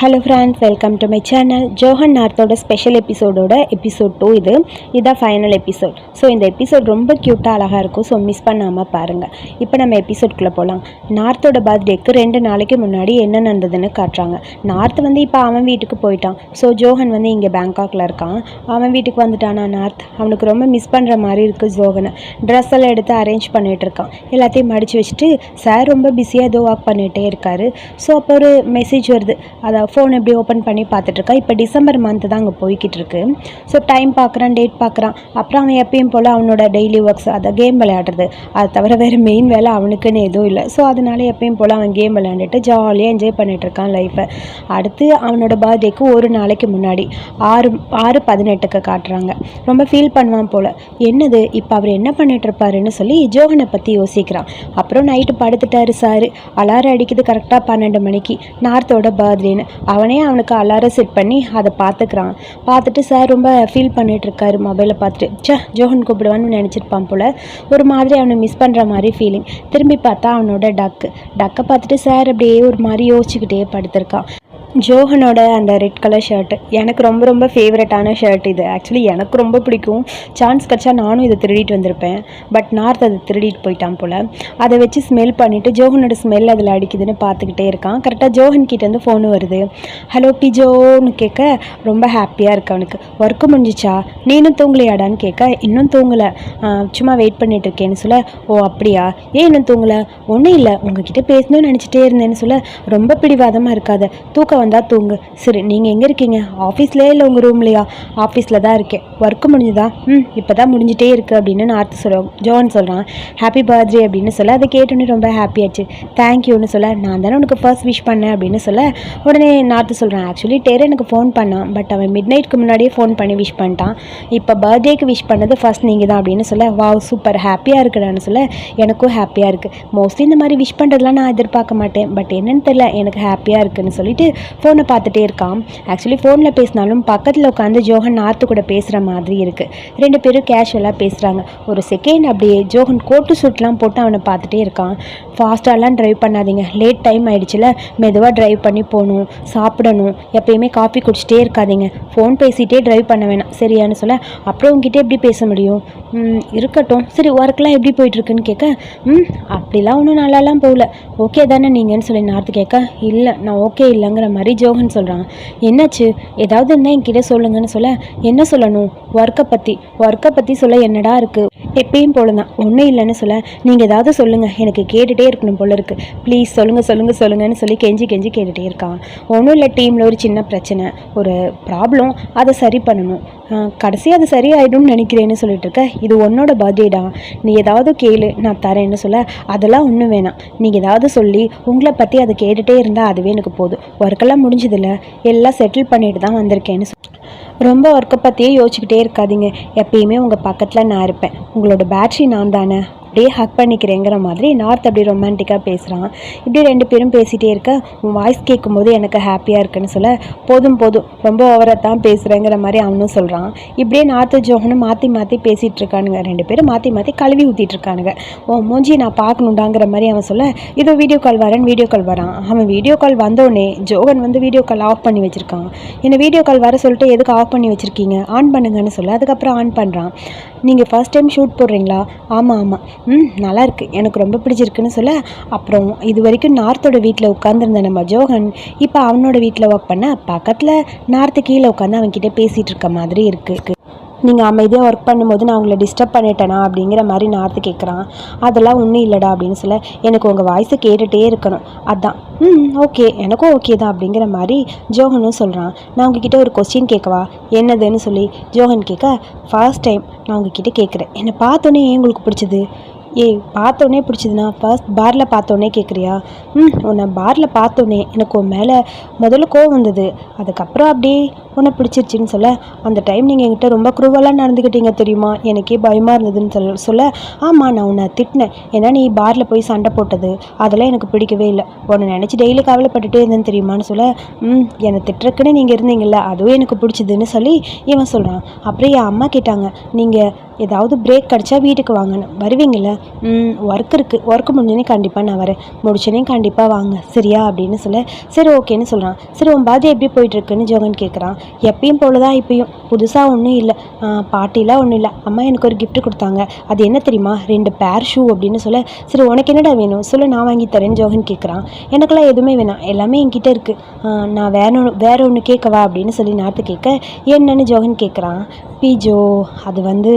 Hello friends welcome to my channel Johan நார்த்தோட special எபிசோடோட episode two இது. இதுதான் final episode so இந்த episode ரொம்ப க்யூட்டாக அழகாக இருக்கும். ஸோ மிஸ் பண்ணாமல் பாருங்கள் இப்போ நம்ம எபிசோட்குள்ளே போகலாம் நார்த்தோட பர்த்டேக்கு ரெண்டு நாளைக்கு முன்னாடி என்ன நடந்ததுன்னு காட்டுறாங்க. நார்த் வந்து இப்போ அவன் வீட்டுக்கு போயிட்டான். ஸோ ஜோஹன் வந்து இங்கே பேங்காக்கில் இருக்கான். அவன் வீட்டுக்கு வந்துட்டானா நார்த் அவனுக்கு ரொம்ப மிஸ் பண்ணுற மாதிரி இருக்குது ஜோகனை ட்ரெஸ் எல்லாம் எடுத்து அரேஞ்ச் பண்ணிட்டு இருக்கான். எல்லாத்தையும் மடித்து வச்சுட்டு சார் ரொம்ப பிஸியாக ஏதோ ஒர்க் பண்ணிகிட்டே இருக்காரு. ஸோ அப்போ ஒரு மெசேஜ் வருது. அதாவது ஃபோன் எப்படி ஓப்பன் பண்ணி பார்த்துட்ருக்கா? இப்போ டிசம்பர் மந்த்து தான் அங்கே போய்கிட்டு இருக்கு ஸோ டைம் பார்க்குறான் டேட் பார்க்குறான் அப்புறம் அவன் எப்பயும் போல் அவனோட டெய்லி ஒர்க்ஸ் அதை கேம் விளையாடுறது. அது தவிர வேறு மெயின் வேலை அவனுக்குன்னு எதுவும் இல்லை. ஸோ அதனால எப்பயும் போல் அவன் கேம் விளையாண்டுட்டு ஜாலியாக என்ஜாய் பண்ணிகிட்ருக்கான் லைஃப்பை அடுத்து அவனோட பர்த்டேக்கு ஒரு நாளைக்கு முன்னாடி ஆறு ஆறு பதினெட்டுக்கு காட்டுறாங்க. ரொம்ப ஃபீல் பண்ணுவான் போல். என்னது? இப்போ அவர் என்ன பண்ணிகிட்ருப்பாருன்னு சொல்லி ஜோகனை பற்றி யோசிக்கிறான். அப்புறம் நைட்டு படுத்துட்டாரு சார். அலாரம் அடிக்குது கரெக்டாக பன்னெண்டு மணிக்கு. நார்த்தோட பர்த்டேன்னு அவனே அவனுக்கு அலாரம் செட் பண்ணி அதை பார்த்துக்கிறான். பார்த்துட்டு சார் ரொம்ப ஃபீல் பண்ணிட்டு இருக்காரு மொபைலை பார்த்துட்டு. சே ஜோஹன் கூப்பிடுவான்னு நினச்சிருப்பான் போல். ஒரு மாதிரி அவனை மிஸ் பண்ணுற மாதிரி ஃபீலிங் திரும்பி பார்த்தா அவனோட டக்கு டக்கை பார்த்துட்டு சார் அப்படியே ஒரு மாதிரி யோசிச்சுக்கிட்டே படுத்திருக்கான். ஜோஹனோட அந்த ரெட் கலர் ஷர்ட்டு எனக்கு ரொம்ப ரொம்ப ஃபேவரட்டான ஷர்ட் இது. ஆக்சுவலி எனக்கு ரொம்ப பிடிக்கும். சான்ஸ் கிடச்சா நானும் இதை திருடிட்டு வந்திருப்பேன். பட் நார்த் அதை திருடிட்டு போயிட்டான் போல். அதை வச்சு ஸ்மெல் பண்ணிவிட்டு ஜோஹனோட ஸ்மெல் அதில் அடிக்குதுன்னு பார்த்துக்கிட்டே இருக்கான். கரெக்டாக ஜோஹன் கிட்டேருந்து ஃபோன் வருது. ஹலோ பிஜோன்னு கேட்க ரொம்ப ஹாப்பியாக இருக்கு அவனுக்கு. ஒர்க்கு முடிஞ்சிச்சா? நீனும் தூங்கலையாடான்னு கேட்க இன்னும் தூங்கலை. சும்மா வெயிட் பண்ணிட்டு இருக்கேன்னு சொல்ல ஓ அப்படியா? ஏன் இன்னும் தூங்கலை? ஒன்றும் இல்லை. உங்ககிட்ட பேசணும்னு நினச்சிட்டே இருந்தேன்னு சொல்ல ரொம்ப பிடிவாதமாக இருக்காது. தூக்கம் வந்தால் தூங்கு. சரி நீங்கள் எங்கே இருக்கீங்க? ஆஃபீஸ்லேயே இல்லை உங்கள் ரூம்லையா ஆஃபீஸில் தான் இருக்கேன். ஒர்க்கு முடிஞ்சுதா? ம் இப்போ தான் முடிஞ்சிட்டே இருக்குது அப்படின்னு நார்த்து சொல்ல ஜோன் சொல்கிறான் ஹாப்பி பர்த்டே அப்படின்னு சொல்ல அதை கேட்டோன்னே ரொம்ப ஹாப்பியாச்சு தேங்க்யூன்னு சொல்ல நான் தானே உனக்கு ஃபர்ஸ்ட் விஷ் பண்ணேன் அப்படின்னு சொல்ல உடனே நார்த்து சொல்கிறான் ஆக்சுவலி டேர் எனக்கு ஃபோன் பண்ணான் பட் அவன் மிட் நைட்க்கு முன்னாடியே ஃபோன் பண்ணி விஷ் பண்ணிட்டான். இப்போ பர்த்டேக்கு விஷ் பண்ணது ஃபர்ஸ்ட் நீங்கள் தான் அப்படின்னு சொல்ல வாவ் சூப்பர் ஹாப்பியாக இருக்குடான்னு சொல்ல எனக்கும் ஹாப்பியாக இருக்குது மோஸ்ட்லி இந்த மாதிரி விஷ் பண்ணுறதுலாம் நான் எதிர்பார்க்க மாட்டேன். பட் என்னன்னு தெரியல எனக்கு ஹாப்பியாக இருக்குன்னு சொல்லிட்டு ஃபோனை பார்த்துட்டே இருக்கான். ஆக்சுவலி ஃபோனில் பேசினாலும் பக்கத்தில் உட்காந்து ஜோகன் நார்த்து கூட பேசுகிற மாதிரி இருக்குது ரெண்டு பேரும் கேஷுவலாக பேசுகிறாங்க ஒரு செகண்ட் அப்படியே ஜோகன் கோட்டு சூட்லாம் போட்டு அவனை பார்த்துட்டே இருக்கான். ஃபாஸ்ட்டாலாம் ட்ரைவ் பண்ணாதீங்க. லேட் டைம் ஆகிடுச்சுல மெதுவாக ட்ரைவ் பண்ணி போகணும். சாப்பிடணும். எப்பயுமே காஃபி குடிச்சிட்டே இருக்காதீங்க. ஃபோன் பேசிகிட்டே ட்ரைவ் பண்ண வேணாம். சரியானு சொல்ல அப்புறம் உங்ககிட்ட எப்படி பேச முடியும்? இருக்கட்டும். சரி ஒர்க்லாம் எப்படி போயிட்டுருக்குன்னு கேட்க ம் அப்படிலாம் ஒன்றும் நல்லாலாம் போகல. ஓகே தானே நீங்கன்னு சொல்லி நார்த்து கேட்க இல்லை நான் ஓகே இல்லைங்கிற மாதிரி ஜோகன் சொல்கிறாங்க என்னாச்சு? ஏதாவது என்ன என்கிட்ட சொல்லுங்கன்னு சொல்ல என்ன சொல்லணும்? ஒர்க்கை பற்றி ஒர்க்கை பற்றி சொல்ல என்னடா இருக்குது எப்பயும் போல தான் ஒன்றும் இல்லைன்னு சொல்ல. நீங்கள் ஏதாவது சொல்லுங்கள் எனக்கு கேட்டுகிட்டே இருக்கணும் போல இருக்குது ப்ளீஸ் சொல்லுங்கள் சொல்லுங்கள் சொல்லுங்கன்னு சொல்லி கெஞ்சி கெஞ்சி கேட்டுகிட்டே இருக்கான். ஒன்றும் இல்லை டீமில் ஒரு சின்ன பிரச்சனை ஒரு ப்ராப்ளம் அதை சரி பண்ணணும். கடைசி அது சரியாயிடும்னு நினைக்கிறேன்னு சொல்லிட்டு இருக்க. இது உன்னோட பர்த்டேடா நீ ஏதாவது கேளு நான் தரேன்னு சொல்ல. அதெல்லாம் ஒன்றும் வேணாம். நீங்கள் ஏதாவது சொல்லி உங்களை பற்றி அதை கேட்டுகிட்டே இருந்தால் அதுவே எனக்கு போதும். ஒர்க்கெல்லாம் முடிஞ்சதில்ல எல்லாம் செட்டில் பண்ணிட்டு தான் வந்திருக்கேன்னு ரொம்ப ஒர்க்கை பற்றியே யோசிச்சுக்கிட்டே இருக்காதீங்க. எப்பயுமே உங்கள் பக்கத்தில் நான் இருப்பேன். உங்களோட பேட்ரி நான் தானே அப்படியே ஹக் பண்ணிக்கிறேங்கிற மாதிரி நார்த் அப்படி ரொமான்டிக்காக பேசுகிறான் இப்படி ரெண்டு பேரும் பேசிகிட்டே இருக்க உன் வாய்ஸ் கேட்கும்போது எனக்கு ஹாப்பியாக இருக்குன்னு சொல்ல போதும் போதும் ரொம்ப ஓவராக தான் பேசுகிறேங்கிற மாதிரி அவனும் சொல்கிறான் இப்படியே நார்த்து ஜோகனும் மாற்றி மாற்றி பேசிகிட்டு இருக்கானுங்க. ரெண்டு பேரும் மாற்றி மாற்றி கழுவி ஊற்றிட்டு இருக்கானுங்க. உன் மூஞ்சி நான் பார்க்கணுண்டாங்கிற மாதிரி அவன் சொல்ல இதோ வீடியோ கால் வரேன் வீடியோ கால் வரான். அவன் வீடியோ கால் வந்தோடனே ஜோகன் வந்து வீடியோ கால் ஆஃப் பண்ணி வச்சுருக்கான். என்னை வீடியோ கால் வர சொல்லிட்டு எதுக்கு ஆஃப் பண்ணி வச்சுருக்கீங்க? ஆன் பண்ணுங்கன்னு சொல்ல அதுக்கப்புறம் ஆன் பண்ணுறான் நீங்கள் ஃபர்ஸ்ட் டைம் ஷூட் போடுறீங்களா? ஆமாம் ஆமாம் ம் நல்லாயிருக்கு எனக்கு ரொம்ப பிடிச்சிருக்குன்னு சொல்ல அப்புறம் இது வரைக்கும் நார்த்தோட வீட்டில் உட்காந்துருந்த நம்ம ஜோகன் இப்போ அவனோட வீட்டில் ஒர்க் பண்ண பக்கத்தில் நார்த்து கீழே உட்காந்து அவன்கிட்ட பேசிகிட்டு இருக்க மாதிரி இருக்குது நீங்கள் அமைதியாக ஒர்க் பண்ணும்போது நான் உங்களை டிஸ்டர்ப் பண்ணிட்டேனா அப்படிங்கிற மாதிரி நார்த்து கேட்குறான் அதெல்லாம் ஒன்றும் இல்லைடா அப்படின்னு சொல்ல எனக்கு உங்கள் வாய்ஸை கேட்டுகிட்டே இருக்கணும். அதான். ம் ஓகே எனக்கும் ஓகே தான் அப்படிங்கிற மாதிரி ஜோகனும் சொல்கிறான் நான் உங்ககிட்ட ஒரு கொஸ்டின் கேட்கவா? என்னதுன்னு சொல்லி ஜோகன் கேட்க ஃபர்ஸ்ட் டைம் நான் உங்ககிட்ட கேட்குறேன் என்னை பார்த்தோன்னே ஏன் உங்களுக்கு பிடிச்சது? ஏய் பார்த்தோன்னே பிடிச்சதுன்னா ஃபர்ஸ்ட் பாரில் பார்த்தோன்னே கேட்குறியா ம் உன்னை பாரில் பார்த்தோன்னே எனக்கு உன் மேலே முதல்ல கோவம் வந்தது. அதுக்கப்புறம் அப்படியே உன்னை பிடிச்சிருச்சின்னு சொல்ல அந்த டைம் நீங்கள் என்கிட்ட ரொம்ப குரூவலாக நடந்துக்கிட்டீங்க தெரியுமா? எனக்கே பயமாக இருந்ததுன்னு சொல்ல சொல்ல ஆமாம் நான் உன்னை திட்டினேன். ஏன்னா நீ பாரில் போய் சண்டை போட்டது. அதெல்லாம் எனக்கு பிடிக்கவே இல்லை. உன்னை நினச்சி டெய்லி கவலைப்பட்டுட்டே இருந்தேன்னு தெரியுமான்னு சொல்ல ம் என்னை திட்டுறக்குன்னு நீங்கள் இருந்தீங்கல்ல அதுவும் எனக்கு பிடிச்சதுன்னு சொல்லி இவன் சொல்கிறான் அப்புறம் என் அம்மா கேட்டாங்க நீங்கள் ஏதாவது பிரேக் கிடச்சா வீட்டுக்கு வாங்கன்னு வருவீங்கள ம் ஒர்க் இருக்குது ஒர்க் முடிஞ்சனே கண்டிப்பாக நான் வரேன். முடிச்சோடனே கண்டிப்பாக வாங்க. சரியா? அப்படின்னு சொல்ல சரி ஓகேன்னு சொல்கிறான் சரி உன் பாதி எப்படி போயிட்டுருக்குன்னு ஜோகன் கேட்குறான் எப்பயும் போல தான் இப்பயும். புதுசாக ஒன்றும் இல்லை. பாட்டிலாம் ஒன்றும் இல்லை. அம்மா எனக்கு ஒரு கிஃப்ட் கொடுத்தாங்க. அது என்ன தெரியுமா? ரெண்டு பேர் ஷூ அப்படின்னு சொல்ல சரி உனக்கு என்னடா வேணும்? சொல்லு நான் வாங்கி தரேன்னு ஜோகன் கேட்குறான் எனக்கெல்லாம் எதுவுமே வேணாம். எல்லாமே என்கிட்ட இருக்குது நான் வேற ஒன்று வேற ஒன்று கேட்கவா அப்படின்னு சொல்லி நாத்து கேட்க என்னன்னு ஜோகன் கேட்குறான் பீஜோ அது வந்து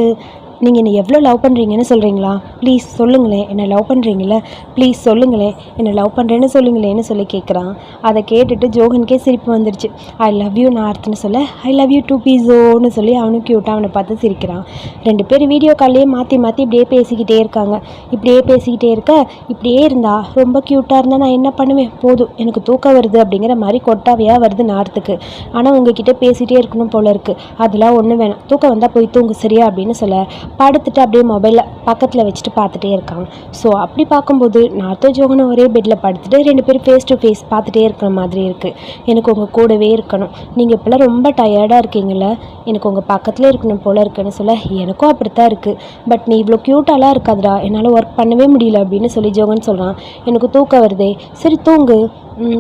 நீங்கள் என்னை எவ்வளோ லவ் பண்ணுறீங்கன்னு சொல்கிறீங்களா ப்ளீஸ் சொல்லுங்களேன். என்னை லவ் பண்ணுறீங்களே ப்ளீஸ் சொல்லுங்களேன். என்னை லவ் பண்ணுறேன்னு சொல்லுங்களேன்னு சொல்லி கேட்குறான் அதை கேட்டுட்டு ஜோகனுக்கே சிரிப்பு வந்துருச்சு. ஐ லவ் யூ நார்த்னு சொல்ல ஐ லவ் யூ டூ பீஸோன்னு சொல்லி அவனும் க்யூட்டாக அவனை பார்த்து சிரிக்கிறான். ரெண்டு பேரும் வீடியோ கால்லேயே மாற்றி மாற்றி இப்படியே பேசிக்கிட்டே இருக்காங்க. இப்படியே பேசிக்கிட்டே இருக்க இப்படியே இருந்தா ரொம்ப க்யூட்டாக இருந்தால் நான் என்ன பண்ணுவேன்? போதும். எனக்கு தூக்கம் வருது அப்படிங்கிற மாதிரி கொட்டாவையாக வருது நார்த்துக்கு ஆனால் உங்ககிட்ட பேசிகிட்டே இருக்கணும் போல இருக்குது அதெல்லாம் ஒன்றும் வேணாம். தூக்கம் வந்தால் போய் தூங்கு சரியா? அப்படின்னு சொல்ல படுத்துட்டு அப்படியே மொபைலை பக்கத்தில் வச்சுட்டு பார்த்துட்டே இருக்காங்க. ஸோ அப்படி பார்க்கும்போது நார்த்தோ ஜோகனும் ஒரே பெட்டில் படுத்துட்டு ரெண்டு பேரும் ஃபேஸ் டு ஃபேஸ் பார்த்துட்டே இருக்கிற மாதிரி இருக்குது எனக்கு உங்கள் கூடவே இருக்கணும். நீங்கள் இப்போல்லாம் ரொம்ப டயர்டாக இருக்கீங்கள எனக்கு உங்கள் பக்கத்தில் இருக்கணும் போல் இருக்குன்னு சொல்ல எனக்கும் அப்படித்தான் இருக்குது பட் நீ இவ்வளோ க்யூட்டாலாம் இருக்காதுடா. என்னால் ஒர்க் பண்ணவே முடியல அப்படின்னு சொல்லி ஜோகன் சொல்கிறான் எனக்கு தூக்கம் வருதே. சரி தூங்கு.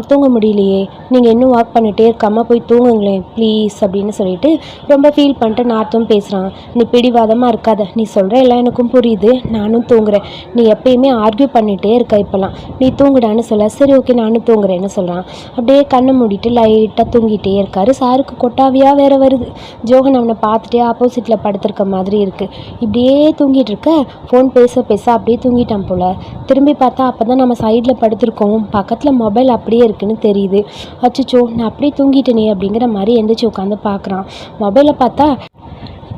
தூங்க முடியலையே. நீங்கள் இன்னும் வாக் பண்ணிகிட்டே இருக்காமல் போய் தூங்குங்களேன் ப்ளீஸ் அப்படின்னு சொல்லிட்டு ரொம்ப ஃபீல் பண்ணிட்டு நார்த்தும் பேசுகிறான் நீ பிடிவாதமாக இருக்காத. நீ சொல்கிற எல்லாம் எனக்கும் புரியுது. நானும் தூங்குறேன். நீ எப்பயுமே ஆர்கியூ பண்ணிகிட்டே இருக்க இப்போலாம் நீ தூங்குடான்னு சொல்ல. சரி ஓகே நானும் தூங்குறேன்னு சொல்கிறான் அப்படியே கண்ணை மூடிட்டு லைட்டாக தூங்கிட்டே இருக்காரு. சாருக்கு கொட்டாவியாக வேற வருது. ஜோகன் அவனை பார்த்துட்டே ஆப்போசிட்டில் படுத்திருக்க மாதிரி இருக்குது இப்படியே தூங்கிட்டு இருக்க. ஃபோன் பேச பேச அப்படியே தூங்கிட்டான் போல். திரும்பி பார்த்தா அப்போ தான் நம்ம சைடில் படுத்திருக்கோம். பக்கத்தில் மொபைல் அப்படியே இருக்குன்னு தெரியுது. அச்சச்சோ நான் அப்படியே தூங்கிட்டேனே அப்படிங்கிற மாதிரி எந்திரிச்சு உட்காந்து பார்க்குறான். மொபைலை பார்த்தா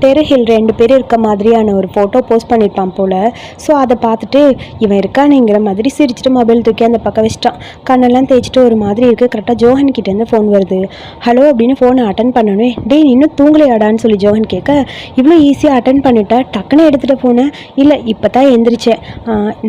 டெரஹில் ரெண்டு பேர் இருக்க மாதிரியான ஒரு ஃபோட்டோ போஸ்ட் பண்ணியிருப்பான் போல். ஸோ அதை பார்த்துட்டு இவன் இருக்கானுங்கிற மாதிரி சிரிச்சிட்டு மொபைல் தூக்கி அந்த பக்கம் வச்சிட்டான். கண்ணெல்லாம் தேய்ச்சிட்டு ஒரு மாதிரி இருக்குது கரெக்டாக ஜோஹன் கிட்டேருந்து ஃபோன் வருது. ஹலோ அப்படின்னு ஃபோனை அட்டன் பண்ணணும் டேய் இன்னும் தூங்கலையாடான்னு சொல்லி ஜோஹன் கேட்க இவ்வளோ ஈஸியாக அட்டன் பண்ணிட்டா? டக்குன்னு எடுத்துகிட்டு ஃபோனை இல்லை இப்போ தான் எந்திரிச்சேன்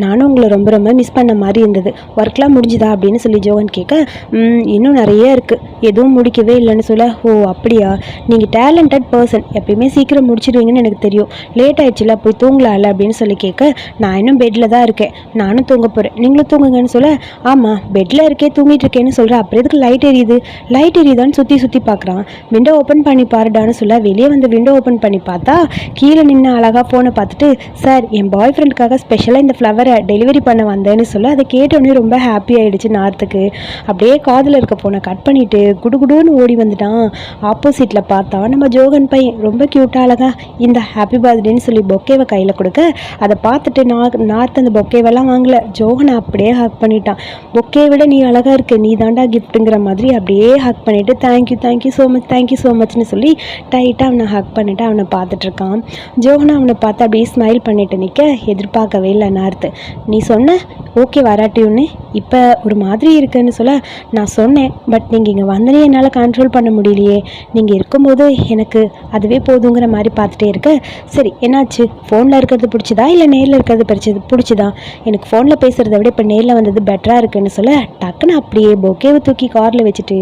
நானும் உங்களை ரொம்ப ரொம்ப மிஸ் பண்ண மாதிரி இருந்தது. ஒர்க்லாம் முடிஞ்சுதா? அப்படின்னு சொல்லி ஜோஹன் கேட்க "ம், இன்னும் நிறைய இருக்குது எதுவும் முடிக்கவே இல்லைன்னு சொல்ல. ஓ அப்படியா? நீங்கள் டேலண்டட் பர்சன் எப்பயுமே சீக்கிரம் முடிச்சிடுவீங்கன்னு எனக்கு தெரியும். லேட் ஆயிடுச்சுல போய் தூங்கலாம்ல அப்படின்னு சொல்லி கேட்க நான் இன்னும் பெட்டில் தான் இருக்கேன். நானும் தூங்க போகிறேன் நீங்களும் தூங்குங்கன்னு சொல்ல ஆமாம் பெட்டில் இருக்கே தூங்கிட்டு இருக்கேன்னு சொல்கிறேன் அப்புறம் எதுக்கு லைட் எரியுது? லைட் எரியுதான்னு சுற்றி சுற்றி பார்க்குறான். விண்டோ ஓப்பன் பண்ணி பாருடான்னு சொல்ல வெளியே வந்து விண்டோ ஓப்பன் பண்ணி பார்த்தா கீழே நின்று அழகாக ஃபோனை பார்த்துட்டு சார் என் பாய் ஃப்ரெண்டுக்காக ஸ்பெஷலாக இந்த ஃப்ளவரை டெலிவரி பண்ண வந்தேன்னு சொல்ல அதை கேட்டோடனே ரொம்ப ஹாப்பி ஆயிடுச்சு நார்த்துக்கு. அப்படியே காதில் இருக்க ஃபோனை கட் பண்ணிட்டு குடுகுடுன்னு ஓடி வந்துட்டான். ஆப்போசிட்டில் பார்த்தா நம்ம ஜோகன் பையன் ரொம்ப க்யூட்டாக அழகா இந்த ஹாப்பி பர்த்டேன்னு சொல்லி பொக்கேவை கையில் கொடுக்க அதை பார்த்துட்டு நான் நார்த் அந்த பொக்கேவெல்லாம் வாங்கல. ஜோகனை அப்படியே ஹக் பண்ணிட்டான். பொக்கே விட நீ அழகாக இருக்க நீ தாண்டா கிஃப்ட்டுங்கிற மாதிரி அப்படியே ஹக் பண்ணிவிட்டு thank you thank you so much thank you so மச்னு சொல்லி டைட்டாக அவனை ஹக் பண்ணிவிட்டு அவனை பார்த்துட்டு இருக்கான் ஜோகனா அவனை பார்த்து அப்படியே ஸ்மைல் பண்ணிட்டு நிற்க எதிர்பார்க்கவே இல்லை நார்த்து. நீ சொன்ன ஓகே வராட்டியுன்னு இப்போ ஒரு மாதிரி இருக்குன்னு சொல்ல நான் சொன்னேன். பட் நீங்கள் இங்கே வந்தனே என்னால் கண்ட்ரோல் பண்ண முடியலையே. நீங்கள் இருக்கும்போது எனக்கு அதுவே போதுங்கிற மாதிரி பார்த்துட்டே இருக்க. சரி என்னாச்சு? ஃபோனில் இருக்கிறது பிடிச்சதா? இல்லை நேரில் இருக்கிறது பிடிச்சது பிடிச்சதா? எனக்கு ஃபோனில் பேசுகிறத விட இப்போ நேரில் வந்தது பெட்டராக இருக்குன்னு சொல்ல டக்குன்னு அப்படியே பொக்கேவை தூக்கி காரில் வச்சுட்டு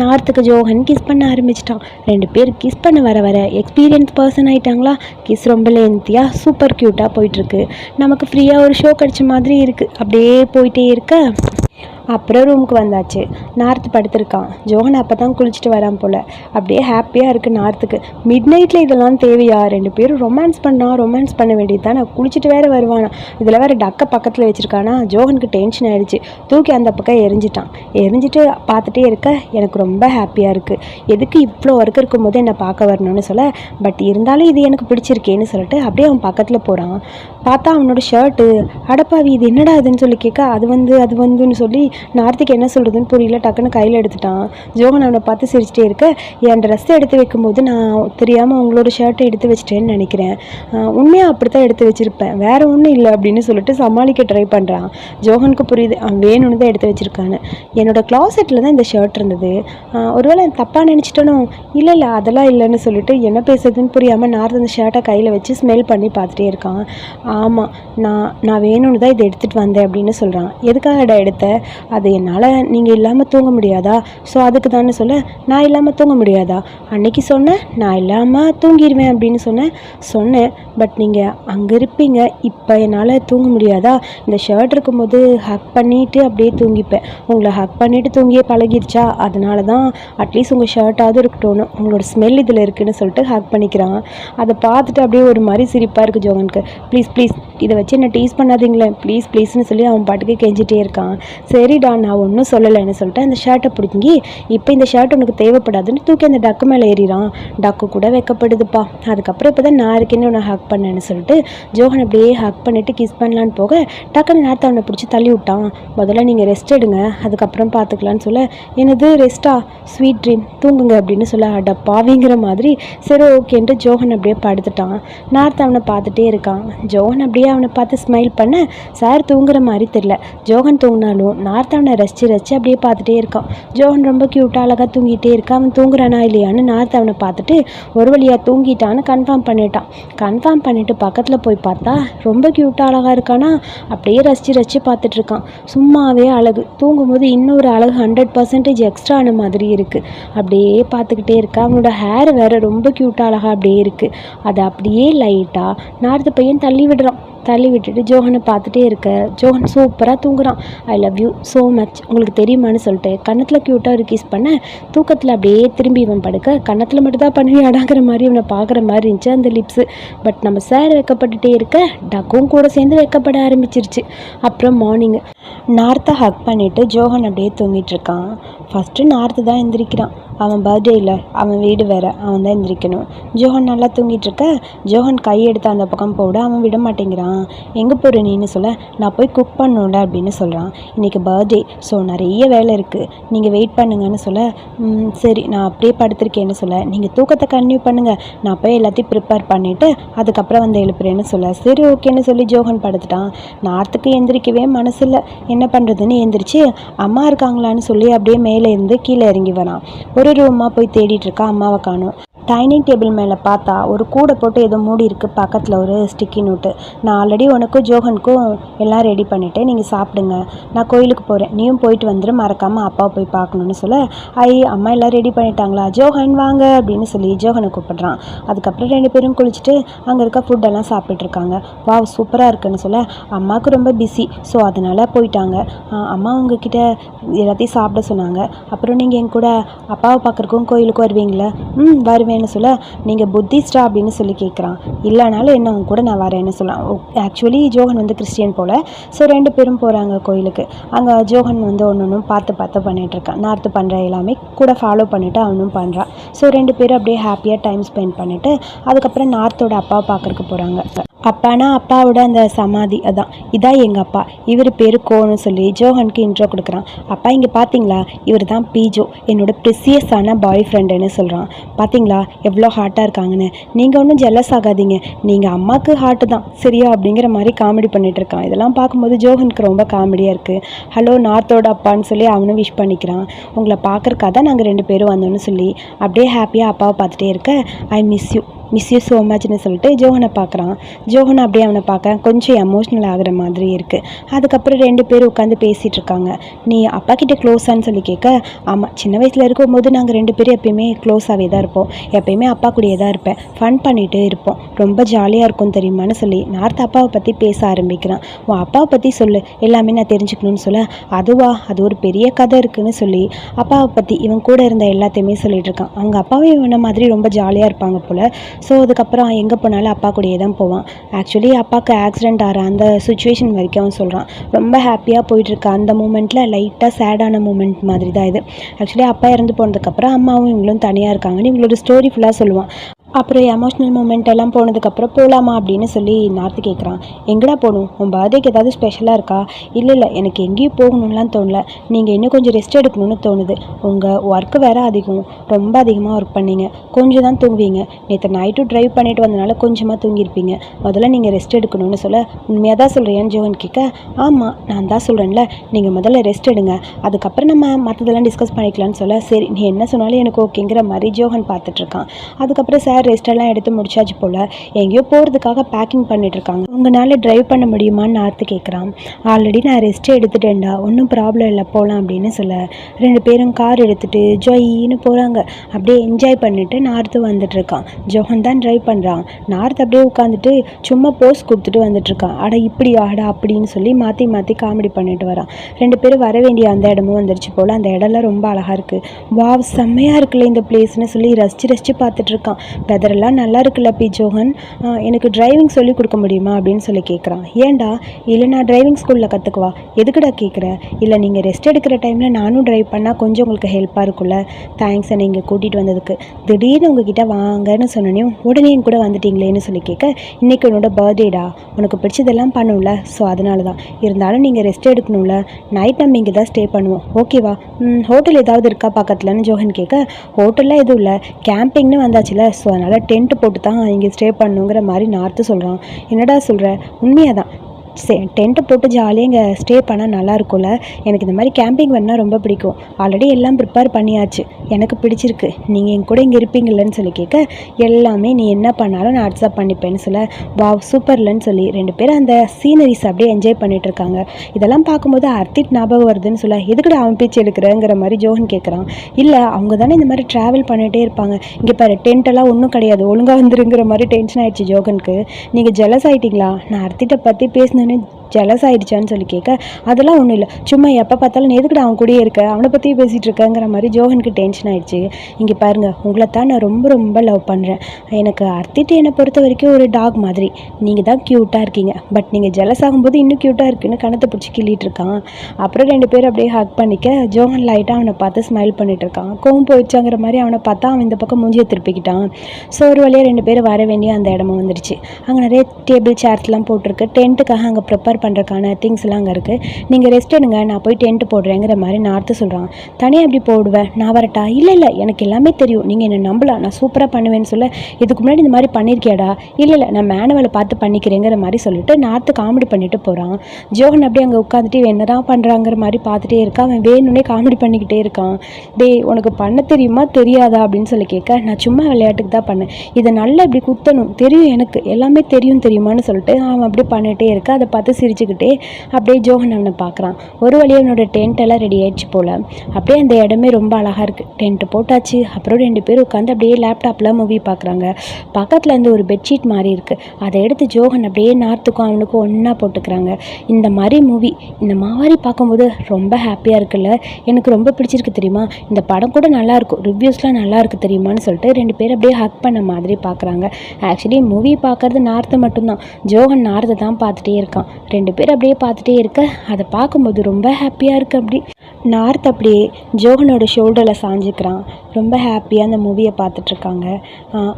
நார்த்துக்கு ஜோகன் கிஸ் பண்ண ஆரம்பிச்சிட்டான். ரெண்டு பேர் கிஸ் பண்ண வர வர எக்ஸ்பீரியன்ஸ் பர்சன் ஆயிட்டாங்களா? கிஸ் ரொம்ப லென்த்தியாக சூப்பர் க்யூட்டாக போயிட்டுருக்கு நமக்கு ஃப்ரீயாக ஒரு ஷோ கிடைச்ச மாதிரி இருக்குது அப்படியே போயிட்டே இருக்க. 见。அப்புறம் ரூமுக்கு வந்தாச்சு. நார்த்து படுத்திருக்கான். ஜோகன் அப்போ தான் குளிச்சுட்டு வரான் போல். அப்படியே ஹாப்பியாக இருக்குது நார்த்துக்கு. மிட் நைட்டில் இதெல்லாம் தேவையா? ரெண்டு பேரும் ரொமான்ஸ் பண்ணா ரொமான்ஸ் பண்ண வேண்டியது தான் நான் குளிச்சுட்டு வேற வருவானா? இதில் வேற டக்கை பக்கத்தில் வச்சுருக்கானா? ஜோகனுக்கு டென்ஷன் ஆகிடுச்சு தூக்கி அந்த பக்கம் எரிஞ்சிட்டான். எரிஞ்சிட்டு பார்த்துட்டே இருக்க எனக்கு ரொம்ப ஹாப்பியாக இருக்குது எதுக்கு இவ்வளோ ஒர்க் இருக்கும்போது என்னை பார்க்க வரணும்னு சொல்ல? பட் இருந்தாலும் இது எனக்கு பிடிச்சிருக்கேன்னு சொல்லிட்டு அப்படியே அவன் பக்கத்தில் போகிறான் பார்த்தா அவனோட ஷர்ட்டு அடப்பாவி இது என்னடா இதுன்னு சொல்லி கேட்க அது வந்து அது வந்துன்னு சொல்லி நார்த்திக்கு என்ன சொல்கிறதுன்னு புரியல டக்குன்னு கையில் எடுத்துட்டான். ஜோகன் அவனை பார்த்து சிரிச்சிட்டே இருக்க என் ட்ரெஸ் எடுத்து வைக்கும்போது நான் தெரியாமல் அவங்களோட ஷர்ட்டை எடுத்து வச்சிட்டேன்னு நினைக்கிறேன். உண்மையாக அப்படி தான் எடுத்து வச்சுருப்பேன். வேறு ஒன்றும் இல்லை அப்படின்னு சொல்லிட்டு சமாளிக்க ட்ரை பண்ணுறான் ஜோகனுக்கு புரியுது அவன் வேணும்னு தான் எடுத்து வச்சுருக்கானு என்னோட க்ளாசெட்டில் தான் இந்த ஷர்ட் இருந்தது. ஒருவேளை தப்பாக நினச்சிட்டனோ? இல்லை இல்லை அதெல்லாம் இல்லைன்னு சொல்லிட்டு என்ன பேசுறதுன்னு புரியாமல் நார்த் அந்த ஷர்ட்டை கையில் வச்சு ஸ்மெல் பண்ணி பார்த்துட்டே இருக்கான். ஆமாம் நான் நான் வேணும்னு தான் இதை எடுத்துகிட்டு வந்தேன் அப்படின்னு சொல்கிறான் எதுக்காகடா எடுத்த? அது என்னால் நீங்கள் இல்லாமல் தூங்க முடியாதா? ஸோ அதுக்கு தானே சொல்ல நான் இல்லாமல் தூங்க முடியாதா? அன்னைக்கு சொன்னேன் நான் இல்லாமல் தூங்கிடுவேன் அப்படின்னு சொன்னேன். சொன்னேன் பட் நீங்கள் அங்கே இருப்பீங்க இப்போ என்னால் தூங்க முடியாதா? இந்த ஷர்ட் இருக்கும்போது ஹக் பண்ணிவிட்டு அப்படியே தூங்கிப்பேன். உங்களை ஹக் பண்ணிவிட்டு தூங்கியே பழகிருச்சா அதனால தான் அட்லீஸ்ட் உங்கள் ஷர்ட்டாவது இருக்கட்டும்னு உங்களோட ஸ்மெல் இதில் இருக்குன்னு சொல்லிட்டு ஹக் பண்ணிக்கிறான் அதை பார்த்துட்டு அப்படியே ஒரு மாதிரி சிரிப்பாக இருக்குது ஜோகனுக்கு. ப்ளீஸ் ப்ளீஸ் இதை வச்சு என்ன டீஸ் பண்ணாதீங்களேன் ப்ளீஸ் ப்ளீஸ்னு சொல்லி அவன் பாட்டுக்கு கெஞ்சிட்டே இருக்கான். சரிடா நான் ஒன்றும் சொல்லலைன்னு சொல்லிட்டு அந்த ஷர்ட்டை பிடிங்கி இப்போ இந்த ஷர்ட் உனக்கு தேவைப்படாதுன்னு தூக்கி அந்த டக்கு மேலே ஏறிறான். டக்கு கூட வைக்கப்படுதுப்பா. அதுக்கப்புறம் இப்போ தான் நான் இருக்கேன்னு உன்னை ஹக் பண்ணேன்னு சொல்லிட்டு ஜோகன் அப்படியே ஹக் பண்ணிவிட்டு கிஸ் பண்ணலான்னு போக டக்குன்னு நேரத்தை அவனை பிடிச்சி தள்ளி விட்டான். முதல்ல நீங்கள் ரெஸ்ட் எடுங்க அதுக்கப்புறம் பார்த்துக்கலான்னு சொல்ல என்னது ரெஸ்ட்டா ஸ்வீட் ட்ரீம் தூங்குங்க அப்படின்னு சொல்ல அட பாவிங்கிற மாதிரி சரி ஓகேன்ட்டு ஜோகன் அப்படியே படுத்துட்டான். நார்த் அவனை பார்த்துட்டே இருக்கான். ஜோகன் அப்படியே அவனை பார்த்து ஸ்மைல் பண்ண சார் தூங்குற மாதிரி தெரில ஜோகன் தூங்கினாலும் நார்த் அவனை ரசித்து ரசித்து அப்படியே பார்த்துட்டே இருக்கான். ஜோகன் ரொம்ப க்யூட்டாக அழகாக தூங்கிட்டே இருக்கான் அவன் தூங்குறானா இல்லையான்னு நார்த் அவனை பார்த்துட்டு ஒரு வழியாக தூங்கிட்டான்னு கன்ஃபார்ம் பண்ணிட்டான். கன்ஃபார்ம் பண்ணிவிட்டு பக்கத்தில் போய் பார்த்தா ரொம்ப க்யூட்டாக அழகாக இருக்கானா? அப்படியே ரசித்து ரசித்து பார்த்துட்டு இருக்கான். சும்மாவே அழகு. தூங்கும்போது இன்னொரு அழகு ஹண்ட்ரட் பர்சன்டேஜ் எக்ஸ்ட்ரா ஆன மாதிரி இருக்குது அப்படியே பார்த்துக்கிட்டே இருக்கா. அவனோட ஹேர் வேறு ரொம்ப க்யூட்டாக அழகாக அப்படியே இருக்குது அதை அப்படியே லைட்டாக நார்த்து பையன் தள்ளி விடுறான். தள்ளி விட்டுட்டு ஜோஹனை பார்த்துட்டே இருக்க. ஜோஹன் சூப்பராக தூங்குறான். I love you so much உங்களுக்கு தெரியுமான்னு சொல்லிட்டு கன்னத்தில் க்யூட்டாக ஒரு கிஸ் பண்ண தூக்கத்தில் அப்படியே திரும்பி இவன் படுக்க கன்னத்தில் மட்டும்தான் பண்ணி அடாங்கிற மாதிரி இவனை பார்க்குற மாதிரி இருந்துச்சு அந்த லிப்ஸு பட் நம்ம சார் வைக்கப்பட்டுட்டே இருக்க டக்கும் கூட சேர்ந்து வைக்கப்பட ஆரம்பிச்சிருச்சு. அப்புறம் மார்னிங் நார்த்தை ஹக் பண்ணிவிட்டு ஜோஹன் அப்படியே தூங்கிட்டு இருக்கான். ஃபஸ்ட்டு நார்த்து தான் எந்திரிக்கிறான். அவன் பர்த்டே இல்லை அவன் வீடு வேறு அவன் தான் எந்திரிக்கணும். ஜோஹன் நல்லா தூங்கிட்டு இருக்க. ஜோஹன் கை எடுத்து அந்த பக்கம் போட அவன் விட மாட்டேங்கிறான். எங்கே போகிற நீன்னு சொல்ல? நான் போய் குக் பண்ணணும்ல அப்படின்னு சொல்கிறான் இன்றைக்கி பர்த்டே ஸோ நிறைய வேலை இருக்குது நீங்கள் வெயிட் பண்ணுங்கன்னு சொல்ல சரி நான் அப்படியே படுத்திருக்கேன்னு சொல்ல. நீங்கள் தூக்கத்தை கன்டினியூ பண்ணுங்கள் நான் போய் எல்லாத்தையும் ப்ரிப்பேர் பண்ணிவிட்டு அதுக்கப்புறம் வந்து எழுப்புறேன்னு சொல்ல. சரி ஓகேன்னு சொல்லி ஜோஹன் படுத்துட்டான். நார்த்துக்கு எந்திரிக்கவே மனசில்ல. என்ன பண்ணுறதுன்னு எந்திரிச்சு அம்மா இருக்காங்களான்னு சொல்லி அப்படியே மேலே இருந்து கீழே இறங்கி வரான். ஒரு ரூமாக போய் தேடிட்டு இருக்கா அம்மாவை காணும். டைனிங் டேபிள் மேலே பார்த்தா ஒரு கூடை போட்டு ஏதோ மூடி இருக்கு பக்கத்தில் ஒரு ஸ்டிக்கி நோட்டு நான் ஆல்ரெடி உனக்கும் ஜோகனுக்கும் எல்லாம் ரெடி பண்ணிவிட்டேன் நீங்கள் சாப்பிடுங்க. நான் கோயிலுக்கு போகிறேன் நீயும் போயிட்டு வந்துடு மறக்காமல் அப்பாவை போய் பார்க்கணுன்னு சொல்ல ஐ அம்மா எல்லாம் ரெடி பண்ணிட்டாங்களா? ஜோஹன் வாங்க. அப்படின்னு சொல்லி ஜோஹனை கூப்பிட்றான். அதுக்கப்புறம் ரெண்டு பேரும் குளிச்சுட்டு அங்கே இருக்க ஃபுட்டெல்லாம் சாப்பிட்டுட்ருக்காங்க வா வாவ் சூப்பராக இருக்குன்னு சொல்ல அம்மாவுக்கு ரொம்ப பிஸி ஸோ அதனால் போயிட்டாங்க. அம்மா உங்ககிட்ட எல்லாத்தையும் சாப்பிட சொன்னாங்க. அப்புறம் நீங்கள் என் கூட அப்பாவை பார்க்குறக்கும் கோயிலுக்கு வருவீங்களா? ம் வருவேன். சொல்ல நீங்கள் புத்திஸ்டா அப்படின்னு சொல்லி கேட்குறான் இல்லைனாலும் என்ன அவங்க கூட நான் வரேன்னு சொல்லலாம் ஆக்சுவலி ஜோகன் வந்து கிறிஸ்டியன் போல். ஸோ ரெண்டு பேரும் போகிறாங்க கோயிலுக்கு. அங்கே ஜோகன் வந்து ஒன்று ஒன்றும் பார்த்து பார்த்து பண்ணிட்டு இருக்கான். நார்த்து பண்ணுற எல்லாமே கூட ஃபாலோ பண்ணிவிட்டு அவனும் பண்ணுறான் ஸோ ரெண்டு பேரும் அப்படியே ஹாப்பியாக டைம் ஸ்பெண்ட் பண்ணிவிட்டு அதுக்கப்புறம் நார்த்தோட அப்பாவை பார்க்குறக்கு போகிறாங்க அப்பானா அப்பாவோட அந்த சமாதி அதான். இதான் எங்கள் அப்பா. இவர் பேர் கோன்னு சொல்லி ஜோஹனுக்கு இன்ட்ரோ கொடுக்குறான். அப்பா இங்கே பார்த்தீங்களா இவர் தான் பீஜோ என்னோட ப்ரிசியஸான பாய் ஃப்ரெண்டுன்னு சொல்கிறான் பார்த்தீங்களா எவ்வளோ ஹார்ட்டாக இருக்காங்கன்னு. நீங்கள் ஒன்றும் ஜெல்லஸ் ஆகாதீங்க. நீங்கள் அம்மாவுக்கு ஹார்ட்டு தான். சரியா? அப்படிங்கிற மாதிரி காமெடி பண்ணிட்டு இருக்கான். இதெல்லாம் பார்க்கும்போது ஜோஹனுக்கு ரொம்ப காமெடியாக இருக்குது ஹலோ நார்த்தோட அப்பான்னு சொல்லி அவனும் விஷ் பண்ணிக்கிறான். உங்களை பார்க்குறக்காக தான் நாங்கள் ரெண்டு பேரும் வந்தோன்னு சொல்லி அப்படியே ஹாப்பியாக அப்பாவை பார்த்துட்டே இருக்க. I miss you miss you so சொல்லிட்டு ஜோஹனை பார்க்குறான். ஜோகனை அப்படியே அவனை பார்க்க கொஞ்சம் எமோஷ்னல் ஆகிற மாதிரி இருக்குது அதுக்கப்புறம் ரெண்டு பேரும் உட்காந்து பேசிகிட்டு இருக்காங்க. நீ அப்பா கிட்ட க்ளோஸான்னு சொல்லி கேட்க ஆமாம் சின்ன வயசில் இருக்கும்போது நாங்கள் ரெண்டு பேரும் எப்பயுமே க்ளோஸாகவே தான் இருப்போம். எப்பயுமே அப்பா கூடயே தான் இருப்பேன். ஃபன் பண்ணிகிட்டே இருப்போம். ரொம்ப ஜாலியாக இருக்கும் தெரியுமான்னு சொல்லி நார்த் அப்பாவை பற்றி பேச ஆரம்பிக்கிறான். உன் அப்பாவை பற்றி சொல்லு. எல்லாமே நான் தெரிஞ்சுக்கணும்னு சொல்ல அதுவா? அது ஒரு பெரிய கதை இருக்குன்னு சொல்லி. அப்பாவை பற்றி இவன் கூட இருந்த எல்லாத்தையுமே சொல்லிட்டு இருக்கான். அவங்க அப்பாவே இவனை மாதிரி ரொம்ப ஜாலியாக இருப்பாங்க போல். ஸோ அதுக்கப்புறம் எங்கே போனாலும் அப்பா கூடயே தான் போவான். ஆக்சுவலி அப்பாவுக்கு ஆக்சிடென்ட் ஆகிற அந்த சுச்சுவேஷன் வரைக்கும் அவன் சொல்கிறான் ரொம்ப ஹாப்பியாக போயிட்டுருக்க. அந்த மூமெண்ட்டில் லைட்டாக சேடான மூமெண்ட் மாதிரி தான் இது. ஆக்சுவலி அப்பா இறந்து போனதுக்கப்புறம் அம்மாவும் இவங்களும் தனியாக இருக்காங்கன்னு இவங்களோட ஸ்டோரி ஃபுல்லாக சொல்லுவான். அப்புறம் எமோஷ்னல் மூமெண்ட் எல்லாம் போனதுக்கப்புறம் போகலாமா அப்படின்னு சொல்லி நார்த்து கேட்குறான் எங்கடா போகணும்? உன் பர்த்டேக்கு ஏதாவது ஸ்பெஷலாக இருக்கா? இல்லை இல்லை எனக்கு எங்கேயும் போகணும்லாம் தோணல. நீங்கள் இன்னும் கொஞ்சம் ரெஸ்ட் எடுக்கணும்னு தோணுது. உங்கள் ஒர்க்கு வேறு அதிகம். ரொம்ப அதிகமாக ஒர்க் பண்ணீங்க. கொஞ்சம் தான் தூங்குவீங்க. நேற்று நைட்டு ட்ரைவ் பண்ணிட்டு வந்தனால கொஞ்சமாக தூங்கியிருப்பீங்க. முதல்ல நீங்கள் ரெஸ்ட் எடுக்கணும்னு சொல்ல உண்மையாக தான் சொல்கிறியான்னு ஜோவன் கேட்க ஆமாம் நான் தான் சொல்கிறேன்ல நீங்கள் முதல்ல ரெஸ்ட் எடுங்க. அதுக்கப்புறம் நம்ம மற்றதெல்லாம் டிஸ்கஸ் பண்ணிக்கலாம்னு சொல்ல சரி நீ என்ன சொன்னாலும் எனக்கு ஓகேங்கிற மாதிரி ஜோகன் பார்த்துட்ருக்கான் அதுக்கப்புறம் சார் ப்ராப்பராக ரெஸ்டெல்லாம் எடுத்து முடிச்சாச்சு போல். எங்கேயோ போகிறதுக்காக பேக்கிங் பண்ணிகிட்ருக்காங்க இருக்காங்க. உங்களால் ட்ரைவ் பண்ண முடியுமான்னு நார்த்து கேட்குறான் ஆல்ரெடி நான் ரெஸ்ட்டே எடுத்துட்டேன்டா. ஒன்றும் ப்ராப்ளம் இல்லை போகலாம் அப்படின்னு சொல்ல. ரெண்டு பேரும் கார் எடுத்துகிட்டு ஜொயின்னு போகிறாங்க அப்படியே என்ஜாய் பண்ணிவிட்டு நார்த்து வந்துட்டுருக்கான் ஜோஹன் தான் ட்ரைவ் பண்ணுறான் நார்த் அப்படியே உட்காந்துட்டு சும்மா போஸ் கொடுத்துட்டு வந்துட்டுருக்கான் அட இப்படி ஆடா அப்படின்னு சொல்லி மாற்றி மாற்றி காமெடி பண்ணிட்டு வரான். ரெண்டு பேரும் வர வேண்டிய அந்த இடமும் வந்துருச்சு போல். அந்த இடம்லாம் ரொம்ப அழகாக இருக்குது வாவ் செம்மையாக இருக்குல்ல இந்த பிளேஸ்னு சொல்லி ரசித்து ரசித்து பார்த்துட்டு இருக்கான் வெதரெல்லாம் நல்லா இருக்குல்ல பி. ஜோகன்? எனக்கு டிரைவிங் சொல்லி கொடுக்க முடியுமா அப்படின்னு சொல்லி கேட்குறான் ஏன்டா? இல்லை நான் டிரைவிங் ஸ்கூலில் கற்றுக்குவா எதுக்குடா கேட்குற இல்லை நீங்கள் ரெஸ்ட் எடுக்கிற டைமில் நானும் டிரைவ் பண்ணால் கொஞ்சம் உங்களுக்கு ஹெல்ப்பாக இருக்கும்ல? தேங்க்ஸ் என்னை இங்கே கூட்டிகிட்டு வந்ததுக்கு. திடீர்னு உங்ககிட்ட வாங்கன்னு சொன்னோன்னே உடனே என் கூட வந்துட்டீங்களேன்னு சொல்லி கேட்க இன்றைக்கி உன்னோட பர்த்டேடா உனக்கு பிடிச்சதெல்லாம் பண்ணும்ல? ஸோ அதனால தான் இருந்தாலும் நீங்கள் ரெஸ்ட் எடுக்கணும்ல. நைட் நம்ம இங்கே தான் ஸ்டே பண்ணுவோம். ஓகேவா ஹோட்டல் ஏதாவது இருக்கா பக்கத்துலன்னு ஜோஹன் கேட்க ஹோட்டல்லாம் எதுவும் இல்லை. கேம்பிங்னு வந்தாச்சுல. ஸோ அதனால் டென்ட் போட்டு தான் இங்கே ஸ்டே பண்ணுங்கிற மாதிரி நார்த்து சொல்கிறான் என்னடா சொல்கிற உண்மையாக தான் சே டென்ட்டை போட்டு ஜாலியாக இங்கே ஸ்டே பண்ணால் நல்லாயிருக்கும்ல எனக்கு இந்த மாதிரி கேம்பிங் வேணால் ரொம்ப பிடிக்கும். ஆல்ரெடி எல்லாம் ப்ரிப்பேர் பண்ணியாச்சு. எனக்கு பிடிச்சிருக்கு. நீங்கள் என் கூட இங்கே இருப்பீங்கள்லன்னு சொல்லி கேட்க எல்லாமே நீ என்ன பண்ணாலும் நான் அக்செப்ட் பண்ணிப்பேன்னு சொல்ல வாவ் சூப்பர்லன்னு சொல்லி. ரெண்டு பேரும் அந்த சீனரிஸ் அப்படியே என்ஜாய் பண்ணிகிட்ருக்காங்க இருக்காங்க. இதெல்லாம் பார்க்கும்போது அர்த்திட் ஞாபகம் வருதுன்னு சொல்ல எதுக்குடா அவன் பேச்சு எடுக்கிறேங்கிற மாதிரி ஜோகன் கேட்குறான் இல்லை அவங்க தானே இந்த மாதிரி ட்ராவல் பண்ணிகிட்டே இருப்பாங்க. இங்கே பாரு டென்ட் எல்லாம் ஒன்றும் கிடையாது. ஒழுங்காக வந்துருங்கிற மாதிரி டென்ஷன் ஆயிடுச்சு ஜோகனுக்கு. நீங்கள் ஜெலஸ் ஆகிட்டிங்களா நான் அர்த்திட்ட பற்றி பேசின അങ്ങനെ ஜெலஸ் ஆயிடுச்சான்னு சொல்லி கேட்க அதெல்லாம் ஒன்றும் இல்லை. சும்மா எப்போ பார்த்தாலும் நீ எதுக்குடா அவன் கூடயே இருக்க? அவனை பற்றியே பேசிகிட்டு இருக்கங்கிற மாதிரி ஜோகனுக்கு டென்ஷன் ஆயிடுச்சு. இங்கே பாருங்க உங்களை தான் நான் ரொம்ப ரொம்ப லவ் பண்ணுறேன் எனக்கு அர்த்திட்டு என்னை பொறுத்த வரைக்கும் ஒரு டாக் மாதிரி. நீங்கள் தான் க்யூட்டாக இருக்கீங்க. பட் நீங்கள் ஜெலஸ் ஆகும்போது இன்னும் க்யூட்டாக இருக்குன்னு கணத்தை பிடிச்சி கிள்ளிட்டு இருக்கான். அப்புறம் ரெண்டு பேரும் அப்படியே ஹக் பண்ணிக்க ஜோகன் லைட்டாக அவனை பார்த்து ஸ்மைல் பண்ணிட்டு இருக்கான். கோவம் போயிடுச்சாங்கிற மாதிரி அவனை பார்த்தா அவன் இந்த பக்கம் மூஞ்சியை திருப்பிக்கிட்டான். ஸோ ஒரு வழியாக ரெண்டு பேரும் வர வேண்டிய அந்த இடமும் வந்துருச்சு அங்கே நிறைய டேபிள் சேர்ஸ்லாம் போட்டிருக்கு. டென்ட்டுக்காக அங்கே ப்ரிப்பேர் பண்ணுறக்கான திங்ஸ்லாம் அங்கே இருக்குது நீங்கள் ரெஸ்ட் எடுங்க நான் போய் டென்ட் போடுறேங்கிற மாதிரி நார்த்து சொல்கிறான் தனியாக எப்படி போடுவேன் நான் வரட்டா? இல்லை இல்லை எனக்கு எல்லாமே தெரியும். நீங்கள் என்னை நம்பலாம். நான் சூப்பராக பண்ணுவேன்னு சொல்ல இதுக்கு முன்னாடி இந்த மாதிரி பண்ணியிருக்கியாடா? இல்லை இல்லை நான் மேனுவலை பார்த்து பண்ணிக்கிறேங்கிற மாதிரி சொல்லிட்டு நார்த்து காமெடி பண்ணிட்டு போகிறான் ஜோகன் அப்படியே அங்கே உட்காந்துட்டு என்னதான் பண்ணுறாங்கிற மாதிரி பார்த்துட்டே இருக்கான். அவன் வேணும்னே காமெடி பண்ணிக்கிட்டே இருக்கான். டேய் உனக்கு பண்ண தெரியுமா? தெரியாதா? அப்படின்னு சொல்லி கேட்க நான் சும்மா விளையாட்டுக்கு தான் பண்ணேன். இதை நல்லா இப்படி குத்தணும். தெரியும் எனக்கு. எல்லாமே தெரியும் தெரியுமான்னு சொல்லிட்டு அவன் அப்படியே பண்ணிகிட்டே இருக்க. அதை பார்த்து சிரிச்சுக்கிட்டே அப்படியே ஜோகன் அவனை பார்க்குறான். ஒரு வழியாக அவனோட டென்ட் எல்லாம் ரெடி ஆயிடுச்சு போல். அப்படியே அந்த இடமே ரொம்ப அழகாக இருக்குது டென்ட் போட்டாச்சு. அப்புறம் ரெண்டு பேர் உட்காந்து அப்படியே லேப்டாப்பில் மூவி பார்க்குறாங்க. பக்கத்தில் இருந்து ஒரு பெட்ஷீட் மாதிரி இருக்குது அதை எடுத்து ஜோகன் அப்படியே நார்த்துக்கும் அவனுக்கும் ஒன்றா போட்டுக்கிறாங்க. இந்த மாதிரி மூவி இந்த மாதிரி பார்க்கும்போது ரொம்ப ஹாப்பியாக இருக்குல்ல? எனக்கு ரொம்ப பிடிச்சிருக்கு தெரியுமா? இந்த படம் கூட நல்லா இருக்கும். ரிவ்யூஸ்லாம் நல்லாயிருக்கு தெரியுமான்னு சொல்லிட்டு ரெண்டு பேரும் அப்படியே ஹக் பண்ண மாதிரி பார்க்குறாங்க. ஆக்சுவலி மூவி பார்க்கறது நார்த்தை மட்டும்தான். ஜோகன் நார்த்தை தான் பார்த்துட்டே இருக்கான். ரெண்டு பேர் அப்படியே பார்த்துட்டே இருக்க. அதை பார்க்கும்போது ரொம்ப ஹாப்பியாக இருக்குது அப்படி. நார்த் அப்படியே ஜோகனோட ஷோல்டரில் சாஞ்சிக்கிறான். ரொம்ப ஹாப்பியாக அந்த மூவியை பார்த்துட்ருக்காங்க.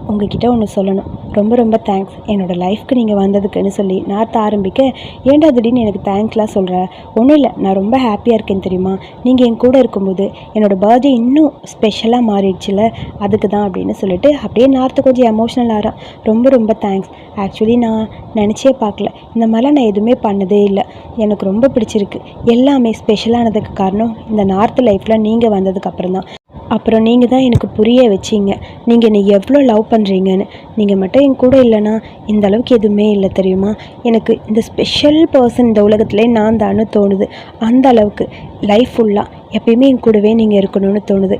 உங்ககிட்ட ஒன்று சொல்லணும். ரொம்ப ரொம்ப தேங்க்ஸ் என்னோடய லைஃப்க்கு நீங்கள் வந்ததுக்குன்னு சொல்லி நார்த் ஆரம்பிக்க ஏன்டா திடீர்னு எனக்கு தேங்க்ஸ்லாம் சொல்கிற ஒன்றும் இல்லை. நான் ரொம்ப ஹாப்பியாக இருக்கேன் தெரியுமா? நீங்கள் என் கூட இருக்கும்போது என்னோடய பர்த்டே இன்னும் ஸ்பெஷலாக மாறிடுச்சுல அதுக்கு தான் அப்படின்னு சொல்லிட்டு அப்படியே நார்த்து கொஞ்சம் எமோஷ்னல் ஆகிறான் ரொம்ப ரொம்ப தேங்க்ஸ் ஆக்சுவலி நான் நினச்சே பார்க்கல. இந்த மாதிரிலாம் நான் எதுவுமே பண்ணதே இல்லை. எனக்கு ரொம்ப பிடிச்சிருக்கு. எல்லாமே ஸ்பெஷலானதுக்கு காரணம் இந்த நார்த் லைஃப்பில் நீங்கள் வந்ததுக்கு அப்புறம் தான் அப்புறம் நீங்கள் தான் எனக்கு புரிய வச்சீங்க. நீங்கள் என்னை எவ்வளோ லவ் பண்ணுறீங்கன்னு நீங்கள் மட்டும் என் கூட இல்லைன்னா இந்த அளவுக்கு எதுவுமே இல்லை தெரியுமா? எனக்கு இந்த ஸ்பெஷல் பர்சன் இந்த உலகத்திலே நான் தான்னு தோணுது. அந்த அளவுக்கு லைஃப் ஃபுல்லாக எப்பயுமே என் கூடவே நீங்கள் இருக்கணும்னு தோணுது.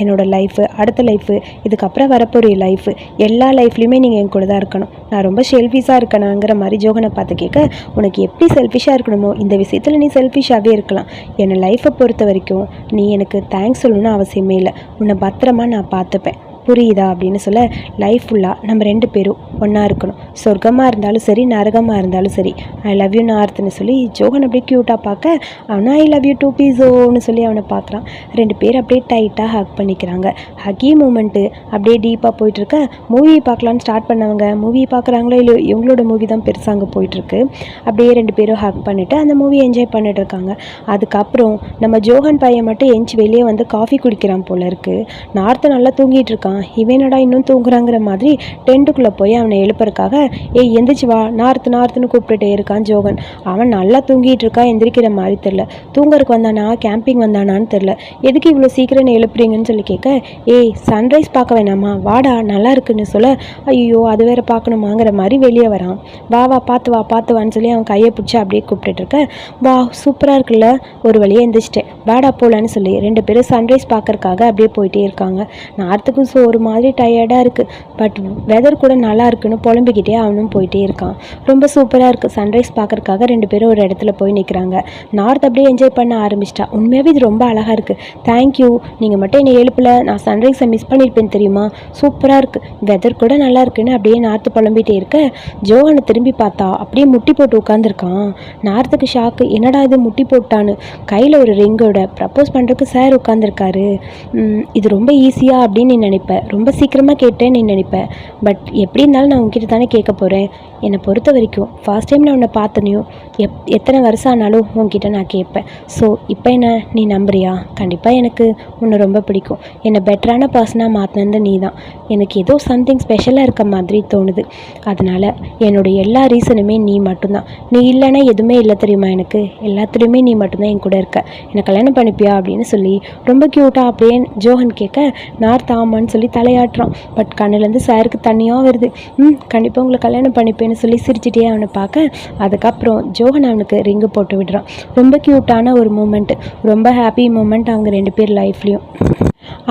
என்னோடய என்னோட லைஃபு அடுத்த லைஃபு இதுக்கப்புறம் வரப்போகிற லைஃபு எல்லா லைஃப்லையுமே நீங்கள் என் கூட தான் இருக்கணும். நான் ரொம்ப செல்ஃபிஷாக இருக்கணாங்கிற மாதிரி ஜோகனை பார்த்து கேட்க உனக்கு எப்படி செல்ஃபிஷாக இருக்கணுமோ இந்த விஷயத்தில் நீ செல்ஃபிஷாகவே இருக்கலாம். என்னை லைஃப்பை பொறுத்த வரைக்கும் நீ எனக்கு தேங்க்ஸ் சொல்லணும்னு அவசியமே இல்லை. உன்னை பத்திரமா நான் பார்த்துப்பேன். புரியுதா அப்படின்னு சொல்ல லைஃப் ஃபுல்லாக நம்ம ரெண்டு பேரும் ஒன்றா இருக்கணும். சொர்க்கமாக இருந்தாலும் சரி நரகமாக இருந்தாலும் சரி. ஐ லவ் யூ நார்த்துன்னு சொல்லி ஜோகன் அப்படியே க்யூட்டாக பார்க்க அவனா ஐ லவ் யூ டூ பீஸோன்னு சொல்லி அவனை பார்க்குறான். ரெண்டு பேர் அப்படியே டைட்டாக ஹக் பண்ணிக்கிறாங்க. ஹக்கி மூமெண்ட்டு அப்படியே டீப்பாக போயிட்டுருக்க மூவி பார்க்கலான்னு ஸ்டார்ட் பண்ணவங்க மூவி பார்க்குறாங்களோ இல்லை இவங்களோட மூவி தான் பெருசாக அங்கே போயிட்டுருக்கு அப்படியே ரெண்டு பேரும் ஹக் பண்ணிவிட்டு அந்த மூவி என்ஜாய் பண்ணிட்டு இருக்காங்க. அதுக்கப்புறம் நம்ம ஜோகன் பையன் மட்டும் எஞ்சி வெளியே வந்து காஃபி குடிக்கிறான் போல இருக்குது நார்த்து நல்லா தூங்கிட்டு இருக்கான். இவனடா இன்னும் தூங்குறாங்கிற மாதிரி டென்ட்டுக்குள்ளே போய் அவனை எழுப்புறதுக்காக ஏய் எந்திரிச்சு வா. நார்த்து நார்த்துன்னு கூப்பிட்டுட்டே இருக்கான் ஜோகன். அவன் நல்லா தூங்கிட்டு இருக்கா எந்திரிக்கிற மாதிரி தெரில தூங்கறக்கு வந்தானா? கேம்பிங் வந்தானான்னு தெரில எதுக்கு இவ்வளோ சீக்கிரம் எழுப்புறீங்கன்னு சொல்லி கேட்க ஏய் சன்ரைஸ் பார்க்க வேணாமா? வாடா நல்லா இருக்குன்னு சொல்ல. ஐயோ அது வேற பார்க்கணுமாங்கிற மாதிரி வெளியே வரான். வா வா பார்த்து வா பார்த்து வான்னு சொல்லி அவன் கையை பிடிச்சி அப்படியே கூப்பிட்டுட்டு இருக்க. வா சூப்பராக இருக்குல்ல. ஒரு வழியாக எந்திரிச்சிட்டேன். வாடா போகலான்னு சொல்லி ரெண்டு பேரும் சன்ரைஸ் பார்க்கறக்காக அப்படியே போயிட்டே இருக்காங்க. நார்த்துக்கும் சோ ஒரு மாதிரி டயர்டாக இருக்குது பட் வெதர் கூட நல்லா இருக்குன்னு புலம்பிக்கிட்டே அவனும் போயிட்டே இருக்கான். ரொம்ப சூப்பராக இருக்குது சன்ரைஸ் பார்க்கறக்காக ரெண்டு பேரும் ஒரு இடத்துல போய் நிற்கிறாங்க நார்த் அப்படியே என்ஜாய் பண்ண ஆரம்பிச்சிட்டா. உண்மையாகவே இது ரொம்ப அழகாக இருக்குது தேங்க்யூ நீங்கள் மட்டும் என்னை எழுப்பில். நான் சன்ரைஸை மிஸ் பண்ணியிருப்பேன் தெரியுமா? சூப்பராக இருக்குது வெதர் கூட நல்லா இருக்குன்னு அப்படியே நார்த்து புலம்பிகிட்டே இருக்க. ஜோவனை திரும்பி பார்த்தா அப்படியே முட்டி போட்டு உட்காந்துருக்கான் நார்த்துக்கு ஷாக்கு என்னடா இது முட்டி போட்டான்னு. கையில் ஒரு ரிங்கோட ப்ரப்போஸ் பண்ணுறதுக்கு சார் உட்காந்துருக்காரு இது ரொம்ப ஈஸியாக அப்படின்னு நீ நினைப்ப ரொம்ப சீக்கிரமாக கேட்டேன்னு நீ நினைப்பேன் பட் எப்படி இருந்தாலும் நான் உங்ககிட்ட தானே கேட்க போகிறேன் என்னை பொறுத்த வரைக்கும் ஃபர்ஸ்ட் டைம் நான் உன்னை பார்த்தனையும் எப் எத்தனை வருஷம் ஆனாலும் உங்ககிட்ட நான் கேட்பேன். ஸோ இப்போ என்ன? நீ நம்புறியா? கண்டிப்பாக எனக்கு உன்னை ரொம்ப பிடிக்கும். என்னை பெட்டரான பர்சனாக மாற்றினது நீ தான் எனக்கு ஏதோ சம்திங் ஸ்பெஷலாக இருக்க மாதிரி தோணுது. அதனால் என்னுடைய எல்லா ரீசனுமே நீ மட்டும்தான். நீ இல்லைன்னா எதுவுமே இல்லை தெரியுமா எனக்கு? எல்லாத்துலேயுமே நீ மட்டும்தான் என் கூட இருக்க. என்னை கல்யாணம் பண்ணிப்பியா அப்படின்னு சொல்லி ரொம்ப க்யூட்டாக அப்படியே ஜோஹன் கேட்க நார்த் ஆமான்னு சொல்லி தலையாட்டுறான். பட் கண்ணுலேருந்து சாருக்கு தண்ணியாக வருது. ம் கண்டிப்பாக உங்களை கல்யாணம் பண்ணிப்பேன்னு சொல்லி சிரிச்சிட்டே அவனை பார்க்க அதுக்கப்புறம் ஜோகன் அவனுக்கு ரிங்கு போட்டு விடுறான். ரொம்ப க்யூட்டான ஒரு மூமெண்ட்டு ரொம்ப ஹாப்பி மூமெண்ட் அவங்க ரெண்டு பேர் லைஃப்லேயும்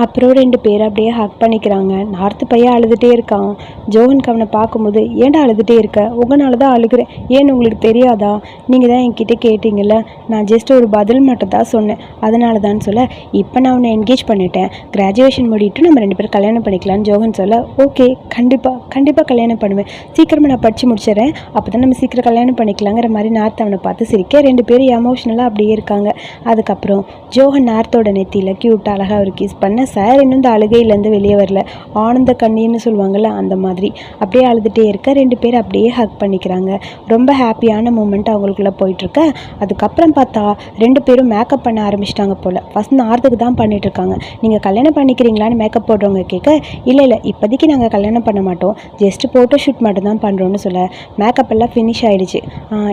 அப்புறம் ரெண்டு பேர் அப்படியே ஹக் பண்ணிக்கிறாங்க. நார்த்து பையன் அழுதுகிட்டே இருக்கான். ஜோகனுக்கு அவனை பார்க்கும்போது ஏன்டா அழுதுகிட்டே இருக்க? உங்களால் தான் அழுகிறேன். ஏன்னு உங்களுக்கு தெரியாதா? நீங்கள் தான் என்கிட்ட கேட்டீங்கல்ல. நான் ஜஸ்ட் ஒரு பதில் மட்டும் தான் சொன்னேன். அதனால தான் சொல்ல இப்போ நான் அவனை என்கேஜ் பண்ணிட்டேன். கிராஜுவேஷன் முடிவிட்டு நம்ம ரெண்டு பேரும் கல்யாணம் பண்ணிக்கலாம்னு ஜோகன் சொல்ல ஓகே கண்டிப்பாக கண்டிப்பாக கல்யாணம் பண்ணுவேன். சீக்கிரமாக நான் படித்து முடிச்சிடறேன். அப்போ தான் நம்ம சீக்கிரம் கல்யாணம் பண்ணிக்கலாங்கிற மாதிரி நார்த் அவனை பார்த்து சிரிக்க ரெண்டு பேரும் எமோஷ்னலாக அப்படியே இருக்காங்க. அதுக்கப்புறம் ஜோகன் நார்த்தோட நெத்தியில் க்யூட் அழகாக ஒரு கிஸ் பண்ண சார் இன்னும் இந்த அழுகையிலேருந்து வெளியே வரல. ஆனந்த கண்ணீர்னு சொல்லுவாங்கள்ல அந்த மாதிரி. அப்படியே அழுதுகிட்டே இருக்க ரெண்டு பேர் அப்படியே ஹக் பண்ணிக்கிறாங்க. ரொம்ப ஹாப்பியான மூமெண்ட் அவங்களுக்குள்ளே போயிட்டுருக்க. அதுக்கப்புறம் பார்த்தா ரெண்டு பேரும் மேக்கப் பண்ண ஆரம்பிச்சிட்டாங்க போல். ஃபஸ்ட் நார்த்துக்கு தான் பண்ணிகிட்ருக்காங்க நீங்கள் கல்யாணம் பண்ணிக்கிறீங்களான்னு மேக்கப் போடுறவங்க கேட்க இல்லை இல்லை இப்போதைக்கு நாங்கள் கல்யாணம் பண்ண மாட்டோம். ஜஸ்ட் ஃபோட்டோ ஷூட் மட்டும் தான் பண்ணுறோன்னு சொல்ல. மேக்கப் எல்லாம் ஃபினிஷ் ஆகிடுச்சு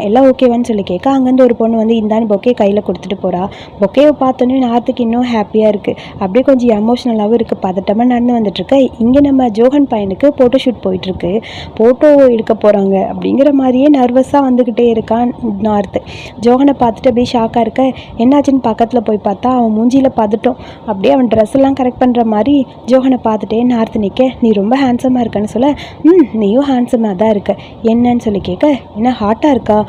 எல்லாம் ஓகேவான்னு சொல்லி கேட்க அங்கேருந்து ஒரு பொண்ணு வந்து இந்தான்னு பொக்கே கையில் கொடுத்துட்டு போகிறா பொக்கேவை பார்த்தோன்னே நார்த்துக்கு இன்னும் ஹாப்பியாக இருக்குது அப்படியே கொஞ்சம் எமோஷ்னலாகவும் இருக்குது பதட்டமாக நடந்து வந்துட்டுருக்கு. இங்கே நம்ம ஜோகன் பையனுக்கு ஃபோட்டோ ஷூட் போயிட்டுருக்கு. ஃபோட்டோ எடுக்க போகிறாங்க அப்படிங்கிற மாதிரியே நர்வஸாக வந்துக்கிட்டே இருக்கான் நார்த்து ஜோகனை பார்த்துட்டு அப்படியே ஷாக்காக இருக்க. என்னாச்சுன்னு பக்கத்தில் போய் பார்த்தா அவன் மூஞ்சியில் பதட்டம். அப்படியே அவன் ட்ரெஸ் எல்லாம் கரெக்ட் பண்ணுற மாதிரி ஜோகனை பார்த்துட்டே நார்த்து நிற்க நீ ரொம்ப ஹேண்ட்ஸமாக இருக்கன்னு சொல்ல. ம் நீயும் ஹேண்ட்ஸமாக தான் இருக்க. என்னன்னு சொல்லி கேட்க என்ன ஹாட்டாக இருக்கா?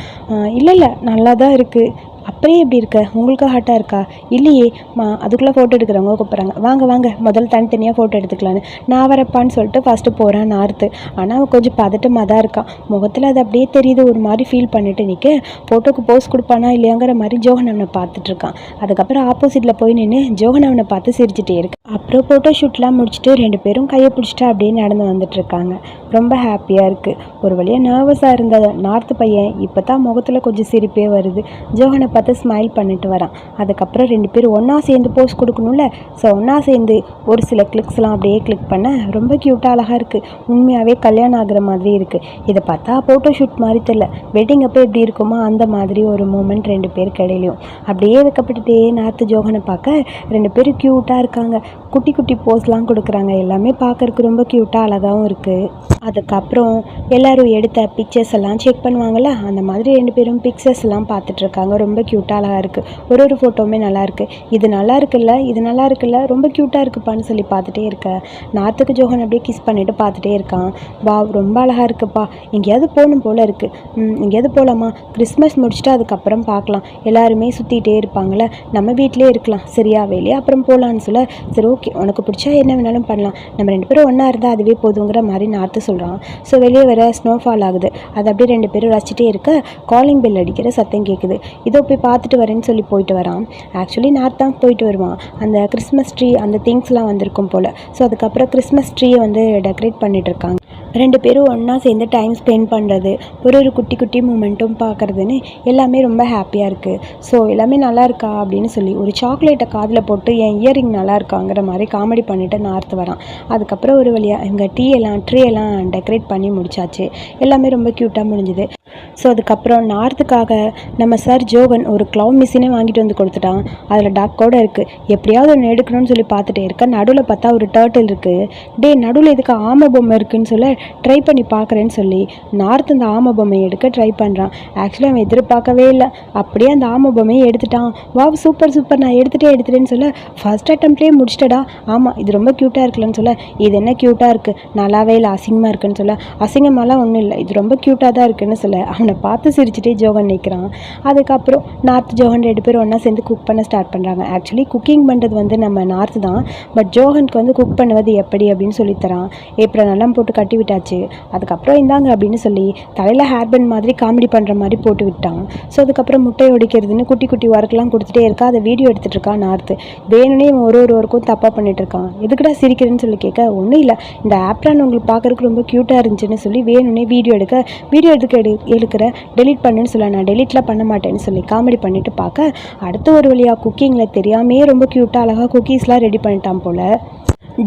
இல்லை இல்லை நல்லா தான் இருக்குது அப்படியே எப்படி இருக்க? உங்களுக்கு ஹாட்டாக இருக்கா? இல்லையே மா அதுக்குள்ளே ஃபோட்டோ எடுக்கிறவங்க கூப்பிட்றாங்க. வாங்க வாங்க முதல்ல தனித்தனியாக ஃபோட்டோ எடுத்துக்கலான்னு நான் வரப்பான்னு சொல்லிட்டு ஃபஸ்ட்டு போகிறான் நார்த்து. ஆனால் அவன் கொஞ்சம் பதட்டமாக தான் இருக்கான். முகத்தில் அது அப்படியே தெரியுது ஒரு மாதிரி ஃபீல் பண்ணிட்டு நிற்க ஃபோட்டோக்கு போஸ் கொடுப்பானா இல்லையாங்கிற மாதிரி ஜோகன் அவனை பார்த்துட்ருக்கான் அதுக்கப்புறம் ஆப்போசிட்டில் போய் நின்று ஜோகன் அவனை பார்த்து சிரிச்சிட்டே இருக்கு. அப்புறம் ஃபோட்டோ ஷூட்லாம் முடிச்சுட்டு ரெண்டு பேரும் கையை பிடிச்சிட்டு அப்படியே நடந்து வந்துட்டுருக்காங்க ரொம்ப ஹாப்பியாக இருக்குது ஒரு வழியாக நர்வஸாக இருந்த நார்த்து பையன் இப்போ தான் முகத்தில் கொஞ்சம் சிரிப்பே வருது. ஜோகனை பார்த்து ஸ்மைல் பண்ணிட்டு வரான். அதுக்கப்புறம் ரெண்டு பேரும் ஒன்றா சேர்ந்து போஸ் கொடுக்கணும்ல? ஸோ ஒன்றா சேர்ந்து ஒரு சில கிளிக்ஸ்லாம் அப்படியே கிளிக் பண்ண ரொம்ப க்யூட்டாக அழகாக இருக்குது உண்மையாகவே கல்யாணம் ஆகுற மாதிரி இருக்குது இதை பார்த்தா ஃபோட்டோ ஷூட் மாதிரி தெரியல. வெட்டிங் அப்போ எப்படி இருக்குமோ அந்த மாதிரி ஒரு மூமெண்ட் ரெண்டு பேர் கிடையிலையும் அப்படியே வைக்கப்பட்டுட்டே நார்த்து ஜோகனை பார்க்க ரெண்டு பேரும் க்யூட்டாக இருக்காங்க. குட்டி குட்டி போஸ்லாம் கொடுக்குறாங்க. எல்லாமே பார்க்குறக்கு ரொம்ப க்யூட்டாக அழகாகவும் இருக்குது அதுக்கப்புறம் எல்லோரும் எடுத்த பிக்சர்ஸ் எல்லாம் செக் பண்ணுவாங்கள்ல அந்த மாதிரி ரெண்டு பேரும் பிக்சர்ஸ் எல்லாம் பார்த்துட்ருக்காங்க ரொம்ப ரொம்ப க்யூட்டாக அழகாக இருக்குது ஒரு ஒரு ஃபோட்டோவுமே நல்லா இருக்குது இது நல்லா இருக்குல்ல? இது நல்லா இருக்குல்ல? ரொம்ப க்யூட்டாக இருக்குப்பான்னு சொல்லி பார்த்துட்டே இருக்க. நாத்துக்கு ஜோகன் அப்படியே கிஸ் பண்ணிவிட்டு பார்த்துட்டே இருக்கான். வா ரொம்ப அழகாக இருக்குப்பா. எங்கேயாவது போகணும் போல் இருக்குது எங்கேயாவது போகலாமா கிறிஸ்மஸ் முடிச்சுட்டு அதுக்கப்புறம் பார்க்கலாம். எல்லாருமே சுற்றிட்டே இருப்பாங்கள நம்ம வீட்டிலே இருக்கலாம். சரியா? வெளியே அப்புறம் போகலான்னு சொல்ல. சரி ஓகே உனக்கு பிடிச்சா என்ன வேணாலும் பண்ணலாம். நம்ம ரெண்டு பேரும் ஒன்றா இருந்தால் அதுவே போதுங்கிற மாதிரி நார்த்து சொல்கிறான் ஸோ வெளியே வர ஸ்னோஃபால் ஆகுது. அது அப்படியே ரெண்டு பேரும் ரசிச்சிட்டே இருக்க. காலிங் பெல் அடிக்கிற சத்தம் கேட்குது இதோ போய் பார்த்துட்டு வரேன்னு சொல்லி போயிட்டு வரான். ஆக்சுவலி நார்த் தான் போயிட்டு வருவான். அந்த கிறிஸ்மஸ் ட்ரீ அந்த திங்ஸ்லாம் வந்திருக்கும் போல். ஸோ அதுக்கப்புறம் கிறிஸ்மஸ் ட்ரீயை வந்து டெக்கரேட் பண்ணிட்டு இருக்காங்க. ரெண்டு பேரும் ஒன்றா சேர்ந்து டைம் ஸ்பெண்ட் பண்ணுறது ஒரு ஒரு குட்டி குட்டி மூமெண்ட்டும் பார்க்குறதுன்னு எல்லாமே ரொம்ப ஹாப்பியாக இருக்குது ஸோ எல்லாமே நல்லா இருக்கா அப்படின்னு சொல்லி ஒரு சாக்லேட்டை காதில் போட்டு என் இயரிங் நல்லா இருக்காங்கிற மாதிரி காமெடி பண்ணிவிட்டு நார்த்து வரான். அதுக்கப்புறம் ஒரு வழியாக இங்கே டீ எல்லாம் ட்ரீ எல்லாம் டெக்கரேட் பண்ணி முடிச்சாச்சு. எல்லாமே ரொம்ப க்யூட்டாக முடிஞ்சுது. ஸோ அதுக்கப்புறம் நார்த்துக்காக நம்ம சார் ஜோகன் ஒரு க்ளவ் மிஷினே வாங்கிட்டு வந்து கொடுத்துட்டான். அதில் டாக்கோட இருக்குது எப்படியாவது ஒன்று எடுக்கணும்னு சொல்லி பார்த்துட்டே இருக்கேன் நடுவில் பார்த்தா ஒரு டேர்ட்டில் இருக்குது டே நடுவில் இதுக்கு ஆமை பொம்மை இருக்குன்னு சொல்லி ட்ரை பண்ணி பார்க்குறேன்னு சொல்லி நார்த் அந்த ஆமை பொம்மையை எடுக்க ட்ரை பண்ணுறான் ஆக்சுவலி அவன் எதிர்பார்க்கவே இல்லை. அப்படியே அந்த ஆமை பொம்மையை எடுத்துட்டான். வா சூப்பர் சூப்பர் நான் எடுத்துகிட்டே எடுத்துட்டேன்னு சொல்ல ஃபர்ஸ்ட் அட்டம்ப்ட்லேயே முடிச்சிட்டடா. ஆமாம் இது ரொம்ப க்யூட்டாக இருக்குல்லன்னு சொல்ல இது என்ன க்யூட்டாக இருக்குது நல்லாவே இல்லை அசிங்கமாக இருக்குன்னு சொல்ல. அசிங்கமாலாம் ஒன்றும் இல்லை இது ரொம்ப க்யூட்டாக தான் இருக்குன்னு சொல்ல. அவனை பார்த்து சிரிச்சுட்டே ஜோகன் நிற்கிறான் அதுக்கப்புறம் நார்த் ஜோகன் ரெண்டு பேரும் ஒன்றா சேர்ந்து குக் பண்ண ஸ்டார்ட் பண்ணுறாங்க ஆக்சுவலி குக்கிங் பண்ணுறது வந்து நம்ம நார்த் தான். பட் ஜோகனுக்கு வந்து குக் பண்ணுவது எப்படி அப்படின்னு சொல்லித்தரான் ஏப்ரல் எல்லாம் போட்டு கட்டி விட்டாச்சு. அதுக்கப்புறம் இந்தாங்க அப்படின்னு சொல்லி தலையில் ஹேர் பேண்ட் மாதிரி காமெடி பண்ணுற மாதிரி போட்டு விட்டான். ஸோ அதுக்கப்புறம் முட்டை உடைக்கிறதுன்னு குட்டி குட்டி ஒர்க்லாம் கொடுத்துட்டே இருக்கா. அதை வீடியோ எடுத்துகிட்டு இருக்கான் நார்த்து வேணும்னே இவன் ஒரு ஒரு ஒர்க்கும் தப்பாக பண்ணிகிட்டு இருக்கான். எதுக்குடா சிரிக்கிறேன்னு சொல்லி கேட்க ஒன்றும் இல்லை. இந்த ஆப்ரான் உங்களுக்கு பார்க்குறதுக்கு ரொம்ப க்யூட்டாக இருந்துச்சுன்னு சொல்லி வேணும்னே வீடியோ எடுக்க வீடியோ எடுக்க எடு எடுக்கிற டெலிட் பண்ணுன்னு சொல்ல நான் டெலிட்லாம் பண்ண மாட்டேன்னு சொல்லி காமெடி பண்ணிவிட்டு பார்க்க அடுத்த ஒரு வழியாக குக்கிங்கில் தெரியாமே ரொம்ப க்யூட்டாக அழகாக குக்கீஸ்லாம் ரெடி பண்ணிட்டான் போல்.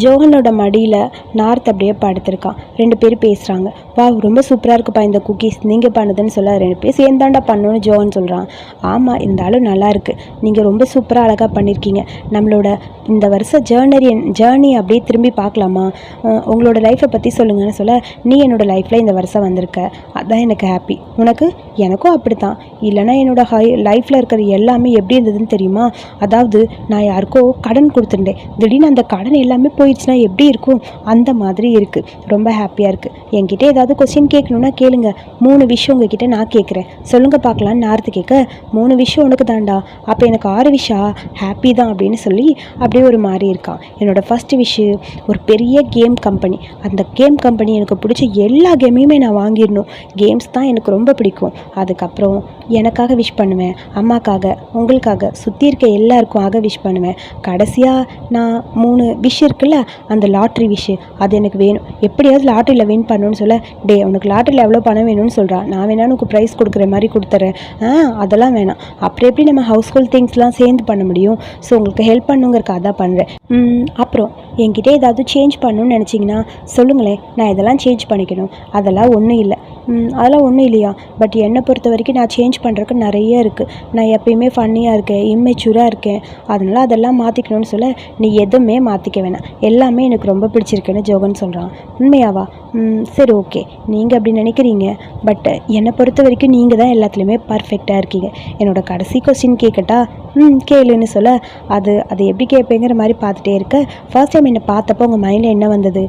ஜோகனோட மடியில் நார்த் அப்படியே படுத்திருக்கான் ரெண்டு பேரும் பேசுகிறாங்க வா ரொம்ப சூப்பராக இருக்குப்பா இந்த குக்கீஸ் நீங்கள் பண்ணுதுன்னு சொல்ல ரெண்டு பேர் சேர்ந்தாண்டா பண்ணணும்னு ஜோகன் சொல்கிறான் ஆமாம் இருந்தாலும் நல்லா இருக்குது நீங்கள் ரொம்ப சூப்பராக அழகாக பண்ணியிருக்கீங்க நம்மளோட இந்த வருஷம் ஜேர்னரி ஜேர்னி அப்படியே திரும்பி பார்க்கலாமா? உங்களோட லைஃப்பை பற்றி சொல்லுங்கன்னு சொல்ல நீ என்னோடய லைஃப்பில் இந்த வருஷம் வந்திருக்க. அதுதான் எனக்கு ஹாப்பி உனக்கு? எனக்கும் அப்படி தான் இல்லைனா என்னோடய ஹை லைஃப்பில் இருக்கிற எல்லாமே எப்படி இருந்ததுன்னு தெரியுமா? அதாவது நான் யாருக்கோ கடன் கொடுத்துருந்தேன். திடீர்னு அந்த கடன் எல்லாமே போயிடுச்சுன்னா எப்படி இருக்கும்? அந்த மாதிரி இருக்குது ரொம்ப ஹாப்பியாக இருக்குது என்கிட்ட ஏதாவது கொஸ்டின் கேட்கணுன்னா கேளுங்க. மூணு விஷயம் உங்ககிட்ட நான் கேட்குறேன். சொல்லுங்கள் பார்க்கலான்னு நார்த்து கேட்க மூணு விஷயம் உனக்கு தாண்டா அப்போ எனக்கு ஆறு விஷயம் ஹாப்பி தான் அப்படின்னு சொல்லி அப்படியே ஒரு மாதிரி இருக்கான் என்னோடய ஃபஸ்ட்டு விஷயம் ஒரு பெரிய கேம் கம்பெனி அந்த கேம் கம்பெனி எனக்கு பிடிச்ச எல்லா கேமையுமே நான் வாங்கிடணும். கேம்ஸ் தான் எனக்கு ரொம்ப பிடிக்கும். அதுக்கப்புறம் எனக்காக விஷ் பண்ணுவேன். அம்மாக்காக உங்களுக்காக சுற்றி இருக்க எல்லாருக்கும் ஆக விஷ் பண்ணுவேன். கடைசியாக நான் மூணு விஷ் இருக்குல்ல அந்த லாட்ரி விஷ் அது எனக்கு வேணும். எப்படியாவது லாட்ரியில் வின் பண்ணணும்னு சொல்ல டே உனக்கு லாட்ரியில் எவ்வளோ பணம் வேணும்னு சொல்கிறான் நான் வேணா உனக்கு ப்ரைஸ் கொடுக்குற மாதிரி கொடுத்துறேன். ஆ அதெல்லாம் வேணாம். அப்புறம் எப்படி நம்ம ஹவுஸ்ஹோல்ட் திங்ஸ்லாம் சேர்ந்து பண்ண முடியும்? ஸோ உங்களுக்கு ஹெல்ப் பண்ணுங்கிறக்காக தான் பண்ணுறேன் அப்புறம் என்கிட்ட ஏதாவது சேஞ்ச் பண்ணணும்னு நினச்சிங்கன்னா சொல்லுங்களேன் நான் இதெல்லாம் சேஞ்ச் பண்ணிக்கணும். அதெல்லாம் ஒன்றும் இல்லை. ம், அதெல்லாம் ஒன்றும் இல்லையா? பட் என்னை பொறுத்த வரைக்கும் நான் சேஞ்ச் பண்ணுறதுக்கு நிறைய இருக்குது நான் எப்பயுமே ஃபன்னியாக இருக்கேன் இம்மெச்சூராக இருக்கேன். அதனால் அதெல்லாம் மாற்றிக்கணும்னு சொல்ல நீ எதுவுமே மாற்றிக்க வேணாம். எல்லாமே எனக்கு ரொம்ப பிடிச்சிருக்குன்னு ஜோகன் சொல்கிறான் உண்மையாவா? ம், சரி ஓகே நீங்கள் அப்படி நினைக்கிறீங்க. பட் என்னை பொறுத்த வரைக்கும் நீங்கள் தான் எல்லாத்துலேயுமே பர்ஃபெக்டாக இருக்கீங்க. என்னோட கடைசி கொஸ்டின் கேட்கட்டா ம் கேளுன்னு சொல்ல அது அது எப்படி கேட்பேங்கிற மாதிரி பார்த்துட்டே இருக்க. ஃபர்ஸ்ட் டைம் என்னை பார்த்தப்போ உங்கள் மைண்டில் என்ன வந்தது?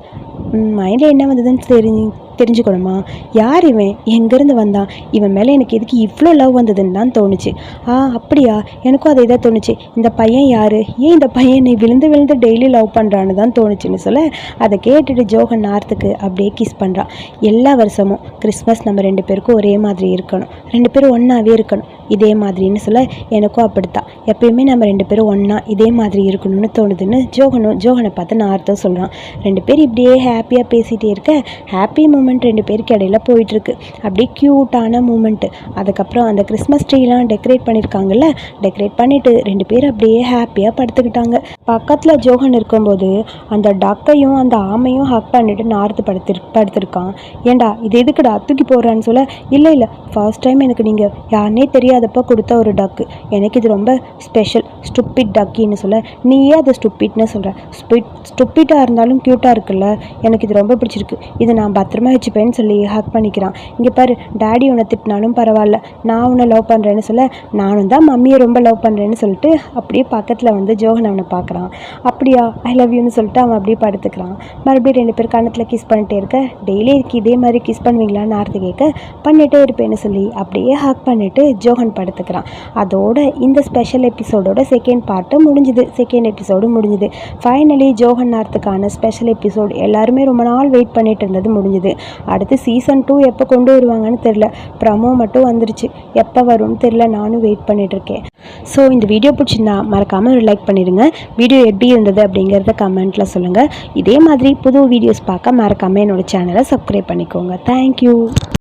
மைண்டில் என்ன வந்ததுன்னு தெரிஞ்சு தெரிஞ்சுக்கணுமா? யார் இவன்? எங்கேருந்து வந்தான்? இவன் மேலே எனக்கு எதுக்கு இவ்வளோ லவ் வந்ததுன்னு தான் தோணுச்சு. ஆ அப்படியா? எனக்கும் அதை இதாக தோணுச்சு. இந்த பையன் யார்? ஏன் இந்த பையன் நீ விழுந்து விழுந்து டெய்லி லவ் பண்ணுறான்னு தான் தோணுச்சுன்னு சொல்ல அதை கேட்டுட்டு ஜோகன் நார்த்துக்கு அப்படியே கிஸ் பண்ணுறான் எல்லா வருஷமும் கிறிஸ்மஸ் நம்ம ரெண்டு பேருக்கும் ஒரே மாதிரி இருக்கணும். ரெண்டு பேரும் ஒன்றாவே இருக்கணும். இதே மாதிரின்னு சொல்ல எனக்கும் அப்படித்தான். எப்பயுமே நம்ம ரெண்டு பேரும் ஒன்றா இதே மாதிரி இருக்கணும்னு தோணுதுன்னு ஜோகனும் ஜோகனை பார்த்து நார்த்தும் சொல்கிறான் ரெண்டு பேர் இப்படியே ஹாப்பியாக பேசிகிட்டே இருக்க ஹாப்பி மூமெண்ட் ரெண்டு பேருக்கு இடையில போயிட்டுருக்கு. அப்படியே க்யூட்டான மூமெண்ட்டு அதுக்கப்புறம் அந்த கிறிஸ்மஸ் ட்ரீலாம் டெக்கரேட் பண்ணியிருக்காங்கல்ல டெக்கரேட் பண்ணிவிட்டு ரெண்டு பேரும் அப்படியே ஹாப்பியாக படுத்துக்கிட்டாங்க. பக்கத்தில் ஜோகன் இருக்கும்போது அந்த டக்கையும் அந்த ஆமையும் ஹக் பண்ணிட்டு நார்த்து படுத்து படுத்திருக்கான். ஏன்டா இது எதுக்குடா தூக்கி போடுறான்னு சொல்ல இல்லை இல்லை ஃபர்ஸ்ட் டைம் எனக்கு நீங்கள் யாருனே தெரியாதப்போ கொடுத்த ஒரு டக்கு எனக்கு இது ரொம்ப ஸ்பெஷல் ஸ்டுப்பிட் டக்கின்னு சொல்ல நீயே அதை ஸ்டுப்பிட்னு சொல்கிற ஸ்பிட் ஸ்டுப்பிட்டாக இருந்தாலும் க்யூட்டாக இருக்குல்ல எனக்கு இது ரொம்ப பிடிச்சிருக்கு. இதை நான் பத்திரமா வச்சுப்பேன்னு சொல்லி ஹக் பண்ணிக்கிறான். இங்கே பாரு டேடி உன்னை திட்டினாலும் பரவாயில்ல. நான் உன்னை லவ் பண்ணுறேன்னு சொல்ல நானும் தான் மம்மியை ரொம்ப லவ் பண்ணுறேன்னு சொல்லிட்டு அப்படியே பக்கத்தில் வந்து ஜோகன் அவனை பார்க்குறான். அப்படியா? ஐ லவ் யூன்னு சொல்லிட்டு அவன் அப்படியே படுத்துக்கிறான். மறுபடியும் ரெண்டு பேர் கணத்தில் கிஸ் பண்ணிட்டே இருக்க. டெய்லி இருக்கு இதே மாதிரி கிஸ் பண்ணுவீங்களான்னு ஆர்த்து கேட்க பண்ணிகிட்டே இருப்பேன்னு சொல்லி அப்படியே ஹக் பண்ணிட்டு ஜோகன் படுத்துக்கிறான். அதோட இந்த ஸ்பெஷல் எபிசோடோட செகண்ட் பார்ட்டு முடிஞ்சுது. செகண்ட் எபிசோடு முடிஞ்சுது. ஃபைனலி ஜோகன் நார்த்துக்கான ஸ்பெஷல் எபிசோடு எல்லாருமே ரொம்ப நாள் வெயிட் பண்ணிட்டு இருந்தது முடிஞ்சுது. அடுத்து சீசன் டூ எப்போ கொண்டு வருவாங்கன்னு தெரில ப்ரமோ மட்டும் வந்துருச்சு. எப்போ வரும்னு தெரில நானும் வெயிட் பண்ணிகிட்ருக்கேன் ஸோ இந்த வீடியோ பிடிச்சிருந்தா மறக்காமல் ஒரு லைக் பண்ணிடுங்க. வீடியோ எப்படி இருந்தது அப்படிங்கிறத கமெண்ட்டில் சொல்லுங்கள் இதே மாதிரி புது வீடியோஸ் பார்க்க மறக்காமல் என்னோடய சேனலை சப்ஸ்கிரைப் பண்ணிக்கோங்க. தேங்க்யூ